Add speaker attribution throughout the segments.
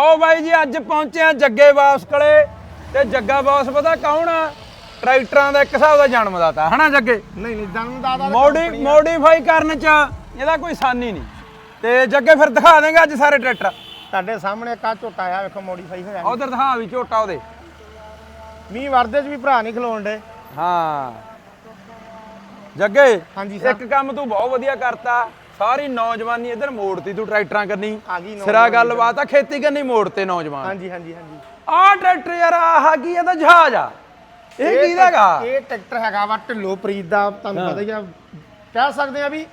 Speaker 1: ਲਓ ਬਾਈ ਜੀ ਅੱਜ ਪਹੁੰਚੇ ਆ ਜੱਗੇ ਬਾਸ ਕੋਲੇ। ਤੇ ਜੱਗਾ ਬਾਸ ਪਤਾ ਕੌਣ ਆ? ਟਰੈਕਟਰਾਂ ਦਾ ਇੱਕ ਹਿਸਾਬ ਦਾ ਜਨਮਦਾਤਾ ਹਨਾ ਜੱਗੇ?
Speaker 2: ਨਹੀਂ ਨਹੀਂ ਜਨਮਦਾਤਾ
Speaker 1: ਮੋਡੀ ਮੋਡੀਫਾਈ ਕਰਨ ਚ ਇਹਦਾ ਕੋਈ ਸਾਨੀ ਨਹੀਂ। ਤੇ ਜੱਗੇ ਫਿਰ ਦਿਖਾ ਦੇਗਾ ਅੱਜ ਸਾਰੇ ਟਰੈਕਟਰ।
Speaker 2: ਤੁਹਾਡੇ ਸਾਹਮਣੇ ਕਾ ਝੋਟਾ ਆ ਵੇਖੋ ਮੋਡੀਫਾਈ ਹੋਇਆ
Speaker 1: ਉਧਰ ਦਿਖਾ ਵੀ ਝੋਟਾ ਉਹਦੇ।
Speaker 2: ਮੀਂਹ ਵਰਦੇ ਚ ਵੀ ਭਰਾ ਨਹੀਂ ਖਲੋਣ ਡੇ
Speaker 1: ਹਾਂ। ਜੱਗੇ
Speaker 2: ਹਾਂਜੀ ਸਰ।
Speaker 1: ਇੱਕ ਕੰਮ ਤੂੰ ਬਹੁਤ ਵਧੀਆ ਕਰਤਾ। ਸਾਰੀ ਨੌਜਵਾਨੀ ਇਧਰ ਮੋੜਤੀ ਤੂੰ ਟਰੈਕਟਰਾਂ ਕਰਨੀ।
Speaker 2: ਆ ਗਈ ਨੌਜਵਾਨੀ
Speaker 1: ਸਿਰਾ ਗੱਲਬਾਤ ਆ ਖੇਤੀ ਕਰਨੀ ਮੋੜਤੇ ਨੌਜਵਾਨ।
Speaker 2: ਹਾਂਜੀ ਹਾਂਜੀ ਹਾਂਜੀ।
Speaker 1: ਆਹ ਟਰੈਕਟਰ ਯਾਰ ਆਹ ਕੀ ਇਹਦਾ ਜਹਾਜ਼ ਆ। ਇਹ ਕੀ ਹੈਗਾ
Speaker 2: ਇਹ ਟਰੈਕਟਰ ਹੈਗਾ ਵਾ ਢਿੱਲੋ ਪ੍ਰੀਤ ਦਾ ਤੁਹਾਨੂੰ ਪਤਾ ਹੀ ਆ। ਕਹਿ ਸਕਦੇ ਆ ਵੀ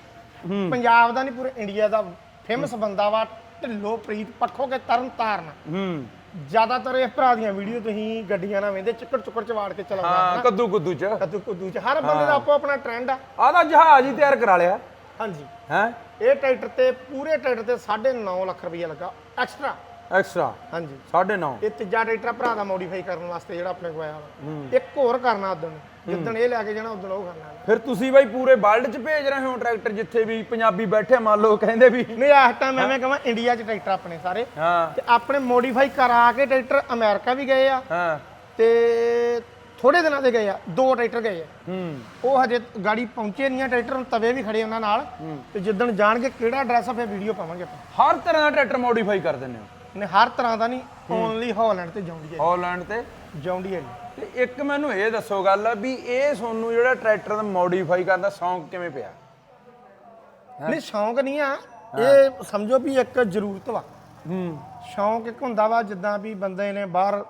Speaker 2: ਪੰਜਾਬ ਦਾ ਨਹੀਂ ਪੂਰੇ ਇੰਡੀਆ ਦਾ ਫੇਮਸ ਬੰਦਾ ਵਾ ਢਿੱਲੋ ਪ੍ਰੀਤ ਪੱਖੋ ਕੇ ਤਰਨ ਤਾਰਨ
Speaker 1: ਹੂੰ।
Speaker 2: ਜ਼ਿਆਦਾਤਰ ਇਸ ਭਰਾ ਦੀਆਂ ਵੀਡੀਓ ਤੁਸੀਂ ਗੱਡੀਆਂ ਨਾਲ ਵੇਂਦੇ ਚਿੱਕੜ ਚੁੱਕੜ ਚ ਵਾੜ ਕੇ ਚਲਾਉਂਦਾ
Speaker 1: ਹਾਂ ਕੱਦੂ ਕੁੱਦੂ ਚ।
Speaker 2: ਕਦੂ ਕੁਦੂ ਚ। ਹਰ ਬੰਦੇ ਦਾ ਆਪੋ ਆਪਣਾ ਟ੍ਰੈਂਡ ਆ।
Speaker 1: ਆਹ ਤਾਂ ਜਹਾਜ਼ ਹੀ ਤਿਆਰ ਕਰਾ ਲਿਆ।
Speaker 2: ਹਾਂਜੀ।
Speaker 1: ਹੈ?
Speaker 2: ਇਹ ਟਰੈਕਟਰ ਤੇ ਪੂਰੇ ਟਰੈਕਟਰ ਤੇ 9.5 ਲੱਖ ਰੁਪਈਆ ਲੱਗਾ ਐਕਸਟਰਾ
Speaker 1: ਐਕਸਟਰਾ
Speaker 2: ਹਾਂਜੀ।
Speaker 1: 9.5
Speaker 2: ਇਹ ਤੀਜਾ ਟਰੈਕਟਰ ਭਰਾ ਦਾ ਮੋਡੀਫਾਈ ਕਰਨ ਵਾਸਤੇ ਜਿਹੜਾ ਆਪਣੇ ਕੋਲ ਆਇਆ ਵਾ। ਇੱਕ ਹੋਰ ਕਰਨਾ ਉਦੋਂ ਜਿੱਦਣ ਇਹ ਲੈ ਕੇ ਜਾਣਾ ਉਦੋਂ ਉਹ ਕਰਨਾ।
Speaker 1: ਫਿਰ ਤੁਸੀਂ ਬਾਈ ਪੂਰੇ ਵਰਲਡ ਚ ਭੇਜ ਰਹੇ ਹੋ ਟਰੈਕਟਰ ਜਿੱਥੇ ਵੀ ਪੰਜਾਬੀ ਬੈਠੇ ਮੰਨ ਲਓ ਕਹਿੰਦੇ ਵੀ
Speaker 2: ਨਹੀਂ ਇਸ ਟਾਈਮ ਐਵੇਂ ਕਹਾਂ ਇੰਡੀਆ 'ਚ ਟਰੈਕਟਰ ਆਪਣੇ ਸਾਰੇ।
Speaker 1: ਹਾਂ।
Speaker 2: ਤੇ ਆਪਣੇ ਮੋਡੀਫਾਈ ਕਰਾ ਕੇ ਟਰੈਕਟਰ ਅਮਰੀਕਾ ਵੀ ਗਏ ਆ।
Speaker 1: ਹਾਂ।
Speaker 2: ਤੇ ਥੋੜੇ ਦਿਨਾਂ ਦੇ ਗਏ ਆ ਦੋ ਟਰੈਕਟਰ ਗਏ ਆ।
Speaker 1: ਹੂੰ।
Speaker 2: ਉਹ ਹਜੇ ਗਾੜੀ ਪਹੁੰਚੇ ਨਹੀਂ ਆ ਟਰੈਕਟਰ ਤਵੇ ਵੀ ਖੜੇ ਉਹਨਾਂ ਨਾਲ। ਤੇ ਜਿੱਦਣ ਜਾਣਗੇ ਕਿਹੜਾ ਐਡਰੈਸ ਆ ਫਿਰ ਵੀਡੀਓ ਪਾਵਾਂਗੇ ਆਪਾਂ।
Speaker 1: ਹਰ ਤਰ੍ਹਾਂ ਦਾ ਟਰੈਕਟਰ ਮੋਡੀਫਾਈ ਕਰ ਦਿੰਦੇ ਹੋ।
Speaker 2: ਨੇ ਹਰ ਤਰ੍ਹਾਂ ਦਾ ਨਹੀਂ ਓਨਲੀ ਹਾਲੈਂਡ ਤੇ ਜੌਂਡੀਏ
Speaker 1: ਹਾਲੈਂਡ ਤੇ?
Speaker 2: ਜੌਂਡੀਏ
Speaker 1: ਤੇ ਇੱਕ ਮੈਨੂੰ ਇਹ ਦੱਸੋ ਗੱਲ ਵੀ ਇਹ ਤੁਹਾਨੂੰ ਜਿਹੜਾ ਟਰੈਕਟਰ ਦਾ ਮੋਡੀਫਾਈ ਕਰਨ ਦਾ ਸ਼ੌਂਕ ਕਿਵੇਂ ਪਿਆ?
Speaker 2: ਨਹੀਂ ਸ਼ੌਂਕ ਨਹੀਂ ਆ। ਇਹ ਸਮਝੋ ਵੀ ਇੱਕ ਜ਼ਰੂਰਤ ਵਾ।
Speaker 1: ਹੂੰ।
Speaker 2: ਸ਼ੌਂਕ ਇੱਕ ਹੁੰਦਾ ਵਾ ਜਿੱਦਾਂ ਵੀ ਬੰਦੇ ਨੇ ਬਾਹਰ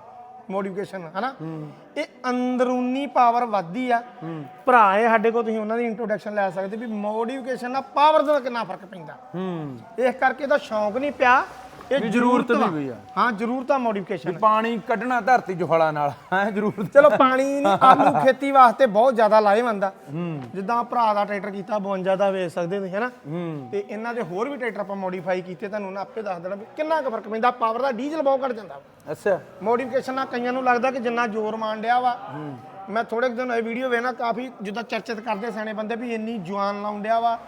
Speaker 2: ਮੋਡੀਫਿਕੇਸ਼ਨ ਹਨਾ? ਇਹ ਅੰਦਰੂਨੀ ਪਾਵਰ ਵੱਧਦੀ ਆ। ਭਰਾ ਹੈ ਸਾਡੇ ਕੋਲ ਤੁਸੀਂ ਉਹਨਾਂ ਦੀ ਇੰਟਰੋਡਕਸ਼ਨ ਲੈ ਸਕਦੇ ਵੀ ਮੋਡੀਫਿਕੇਸ਼ਨ ਨਾਲ ਪਾਵਰ ਦਾ ਕਿੰਨਾ ਫ਼ਰਕ ਪੈਂਦਾ।
Speaker 1: ਹੂੰ।
Speaker 2: ਇਸ ਕਰਕੇ ਇਹਦਾ ਸ਼ੌਂਕ ਨਹੀਂ ਪਿਆ। ਇਹ
Speaker 1: ਜ਼ਰੂਰਤ
Speaker 2: ਵਾ।
Speaker 1: ਪਈ ਆ।
Speaker 2: ਹਾਂ ਜ਼ਰੂਰਤ ਆ। ਮੋਡੀਫਿਕੇਸ਼ਨ
Speaker 1: ਪਾਣੀ ਕੱਢਣਾ ਧਰਤੀ ਜੁਹਲਾ ਨਾਲ ਹੈ ਜ਼ਰੂਰਤ
Speaker 2: ਚਲੋ ਪਾਣੀ ਨਹੀਂ ਆਲੂ ਖੇਤੀ ਵਾਸਤੇ ਬਹੁਤ ਜ਼ਿਆਦਾ ਲਾਹੇਵੰਦ ਆ। ਜਿੱਦਾਂ ਭਰਾ ਦਾ ਟਰੈਕਟਰ ਕੀਤਾ 52 ਦਾ ਵੇਚ ਸਕਦੇ ਤੁਸੀਂ ਹੈਨਾ?
Speaker 1: ਹੂੰ।
Speaker 2: ਤੇ ਇਹਨਾਂ ਦੇ ਹੋਰ ਵੀ ਟਰੈਕਟਰ ਆਪਾਂ ਮੋਡੀਫਾਈ ਕੀਤੇ ਤੁਹਾਨੂੰ ਉਹਨਾਂ ਆਪੇ ਦੱਸ ਦੇਣਾ ਕਿੰਨਾ ਕੁ ਫ਼ਰਕ ਪੈਂਦਾ। ਪਾਵਰ ਦਾ ਡੀਜ਼ਲ ਬਹੁਤ ਘਟ ਜਾਂਦਾ।
Speaker 1: ਅੱਛਾ।
Speaker 2: ਮੋਡੀਫਿਕੇਸ਼ਨ ਨਾਲ ਕਈਆਂ ਨੂੰ ਲੱਗਦਾ ਕਿ ਜਿੰਨਾ ਜ਼ੋਰ ਮਾਰਨ ਡਿਆ ਵਾ। ਮੈਂ ਥੋੜੇ ਦਿਨ ਇਹ ਵੀਡੀਓ ਵੇਖਣਾ ਕਾਫੀ ਜਿੱਦਾਂ ਚਰਚਿਤ ਕਰਦੇ ਸਿਆਣੇ ਬੰਦੇ ਵੀ ਇੰਨੀ ਜਵਾਨ ਲਾਉਣ ਡਿਆ ਵਾ।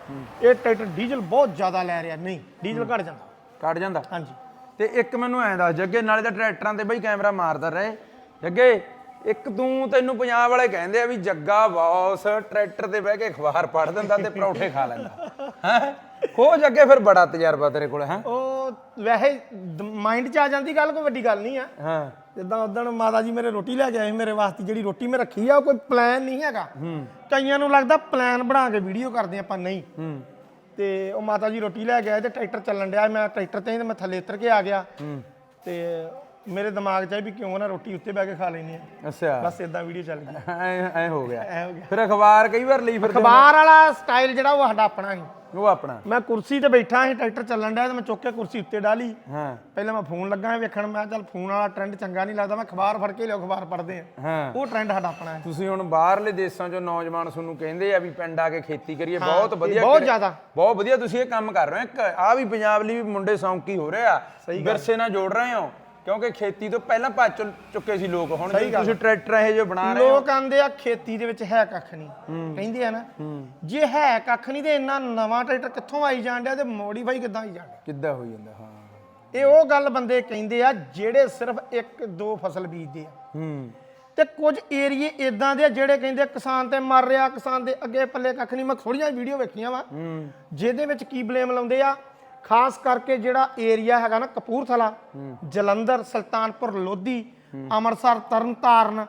Speaker 2: ਇਹ ਟਰੈਕਟਰ ਡੀਜ਼ਲ ਬਹੁਤ ਜ਼ਿਆਦਾ ਲੈ ਰਿਹਾ। ਨਹੀਂ ਡੀਜ਼ਲ ਘਟ ਜਾਂਦਾ।
Speaker 1: ਕੱਢ ਜਾਂਦਾ।
Speaker 2: ਹਾਂਜੀ।
Speaker 1: ਤੇ ਇੱਕ ਮੈਨੂੰ ਐਂ ਦੱਸ ਜੱਗੇ ਨਾਲੇ ਤਾਂ ਟਰੈਕਟਰਾਂ ਤੇ ਬਈ ਕੈਮਰਾ ਮਾਰਦਾ ਰਹੇ। ਜੱਗੇ ਇੱਕ ਤੂੰ ਤੈਨੂੰ ਪੰਜਾਬ ਵਾਲੇ ਕਹਿੰਦੇ ਆ ਵੀ ਜੱਗਾ ਬੌਸ ਟਰੈਕਟਰ ਤੇ ਬਹਿ ਕੇ ਅਖਬਾਰ ਪੜ੍ਹ ਦਿੰਦਾ ਤੇ ਪਰੌਠੇ ਖਾ ਲੈਂਦਾ। ਹੈ? ਹੋ ਜੱਗੇ ਫਿਰ ਬੜਾ ਤਜਰਬਾ ਤੇਰੇ ਕੋਲ ਹੈ?
Speaker 2: ਉਹ ਵੈਸੇ ਮਾਈਂਡ 'ਚ ਆ ਜਾਂਦੀ ਗੱਲ ਕੋਈ ਵੱਡੀ ਗੱਲ ਨਹੀਂ ਆ।
Speaker 1: ਹਾਂ।
Speaker 2: ਜਿੱਦਾਂ ਉਦੋਂ ਮਾਤਾ ਜੀ ਮੇਰੇ ਰੋਟੀ ਲੈ ਕੇ ਆਏ ਮੇਰੇ ਵਾਸਤੇ ਜਿਹੜੀ ਰੋਟੀ ਮੈਂ ਰੱਖੀ ਆ ਉਹ ਕੋਈ ਪਲਾਨ ਨਹੀਂ ਹੈਗਾ। ਕਈਆਂ ਨੂੰ ਲੱਗਦਾ ਪਲਾਨ ਬਣਾ ਕੇ ਵੀਡੀਓ ਕਰਦੇ ਆਪਾਂ ਨਹੀਂ।
Speaker 1: ਹੂੰ।
Speaker 2: ਤੇ ਉਹ ਮਾਤਾ ਜੀ ਰੋਟੀ ਲੈ ਕੇ ਆਏ ਤੇ ਟਰੈਕਟਰ ਚੱਲਣ ਡਿਆ ਮੈਂ ਟਰੈਕਟਰ ਤੇ ਹੀ ਤੇ ਮੈਂ ਥੱਲੇ ਉਤਰ ਕੇ ਆ ਗਿਆ। ਤੇ ਮੇਰੇ ਦਿਮਾਗ 'ਚ ਆਈ ਵੀ ਕਿਉਂ ਨਾ ਰੋਟੀ ਉੱਤੇ ਬਹਿ ਕੇ ਖਾ ਲੈਣੀ ਆ।
Speaker 1: ਅੱਛਾ।
Speaker 2: ਬਸ ਇਦਾਂ ਵੀਡੀਓ ਚੱਲ ਗਈ
Speaker 1: ਐ ਐ ਹੋ ਗਿਆ।
Speaker 2: ਐ ਹੋ ਗਿਆ।
Speaker 1: ਫਿਰ ਅਖਬਾਰ ਕਈ ਵਾਰ ਲਈ ਫਿਰਦੇ
Speaker 2: ਅਖਬਾਰ ਵਾਲਾ ਸਟਾਈਲ ਜਿਹੜਾ ਉਹ ਸਾਡਾ ਆਪਣਾ ਸੀ।
Speaker 1: ਉਹ ਆਪਣਾ।
Speaker 2: ਮੈਂ ਕੁਰਸੀ ਤੇ ਬੈਠਾ ਸੀ ਟਰੈਕਟਰ ਚੱਲਣ ਡਿਆ ਤੇ ਮੈਂ ਚੁੱਕ ਕੇ ਕੁਰਸੀ ਉੱਤੇ ਡਾਲੀ
Speaker 1: ਹਾਂ।
Speaker 2: ਪਹਿਲਾਂ ਮੈਂ ਫੋਨ ਲੱਗਾ ਵੇਖਣ ਮੈਂ ਚੱਲ ਫੋਨ ਵਾਲਾ ਟ੍ਰੈਂਡ ਚੰਗਾ ਨਹੀਂ ਲੱਗਦਾ ਮੈਂ ਅਖਬਾਰ ਫੜ ਕੇ ਲਿਓ ਅਖਬਾਰ ਪੜ੍ਹਦੇ ਆ।
Speaker 1: ਹਾਂ।
Speaker 2: ਉਹ ਟ੍ਰੈਂਡ ਸਾਡਾ ਆਪਣਾ ਹੈ।
Speaker 1: ਤੁਸੀਂ ਹੁਣ ਬਾਹਰਲੇ ਦੇਸ਼ਾਂ ਚੋਂ ਨੌਜਵਾਨ ਤੁਹਾਨੂੰ ਕਹਿੰਦੇ ਆ ਵੀ ਪਿੰਡ ਆ ਕੇ ਖੇਤੀ ਕਰੀਏ ਬਹੁਤ ਵਧੀਆ
Speaker 2: ਬਹੁਤ। ਜ਼ਿਆਦਾ।
Speaker 1: ਬਹੁਤ ਵਧੀਆ ਤੁਸੀਂ ਇਹ ਕੰਮ ਕਰ ਰਹੇ ਹੋ। ਇੱਕ ਆ ਵੀ ਪੰਜਾਬ ਲਈ ਵੀ ਮੁੰਡੇ ਸੌਂਕੀ ਹੋ ਰਹੇ ਆ। ਵਿਰਸੇ ਨਾਲ ਜੋੜ ਰਹੇ ਹੋ। ਕਿਉਂਕਿ ਖੇਤੀ ਤੋਂ ਪਹਿਲਾਂ ਭੱਜ ਚੁੱਕੇ ਸੀ ਲੋਕ ਹੁਣ ਜੇ ਤੁਸੀਂ ਟਰੈਕਟਰ ਇਹ ਜੋ ਬਣਾ ਰਹੇ ਹੋ।
Speaker 2: ਲੋਕ ਆਂਦੇ ਆ ਖੇਤੀ ਦੇ ਵਿੱਚ ਹੈ ਕੱਖ ਨਹੀਂ। ਕਹਿੰਦੇ ਆ ਨਾ ਜੇ ਹੈ ਕੱਖ ਨਹੀਂ ਤੇ ਇੰਨਾ ਨਵਾਂ ਟਰੈਕਟਰ ਕਿੱਥੋਂ ਆਈ ਜਾਣ ਡਿਆ ਤੇ ਮੋਡੀਫਾਈ ਕਿੱਦਾਂ ਆਈ ਜਾਣ ਡਿਆ?
Speaker 1: ਕਿੱਦਾਂ ਹੋਈ ਜਾਂਦਾ ਹਾਂ।
Speaker 2: ਇਹ ਉਹ ਗੱਲ ਬੰਦੇ ਕਹਿੰਦੇ ਆ ਜਿਹੜੇ ਸਿਰਫ ਇੱਕ ਦੋ ਫਸਲ ਬੀਜਦੇ ਆ।
Speaker 1: ਹੂੰ।
Speaker 2: ਤੇ ਕੁਝ ਏਰੀਏ ਇਦਾਂ ਦੇ ਆ ਜਿਹੜੇ ਕਹਿੰਦੇ ਕਿਸਾਨ ਤੇ ਮਰ ਰਿਹਾ ਕਿਸਾਨ ਦੇ ਅੱਗੇ ਪੱਲੇ ਕੱਖ ਨਹੀਂ ਮੈਂ ਥੋੜੀਆਂ ਵੀਡੀਓ ਵੇਖੀਆਂ ਵਾ।
Speaker 1: ਹੂੰ।
Speaker 2: ਜਿਹਦੇ ਵਿੱਚ ਕੀ ਬਲੇਮ ਲਾਉਂਦੇ ਆ? ਖਾਸ ਕਰਕੇ ਜਿਹੜਾ ਏਰੀਆ ਹੈਗਾ ਨਾ ਕਪੂਰਥਲਾ ਜਲੰਧਰ ਸੁਲਤਾਨਪੁਰ ਲੋਧੀ ਅੰਮ੍ਰਿਤਸਰ ਤਰਨਤਾਰਨ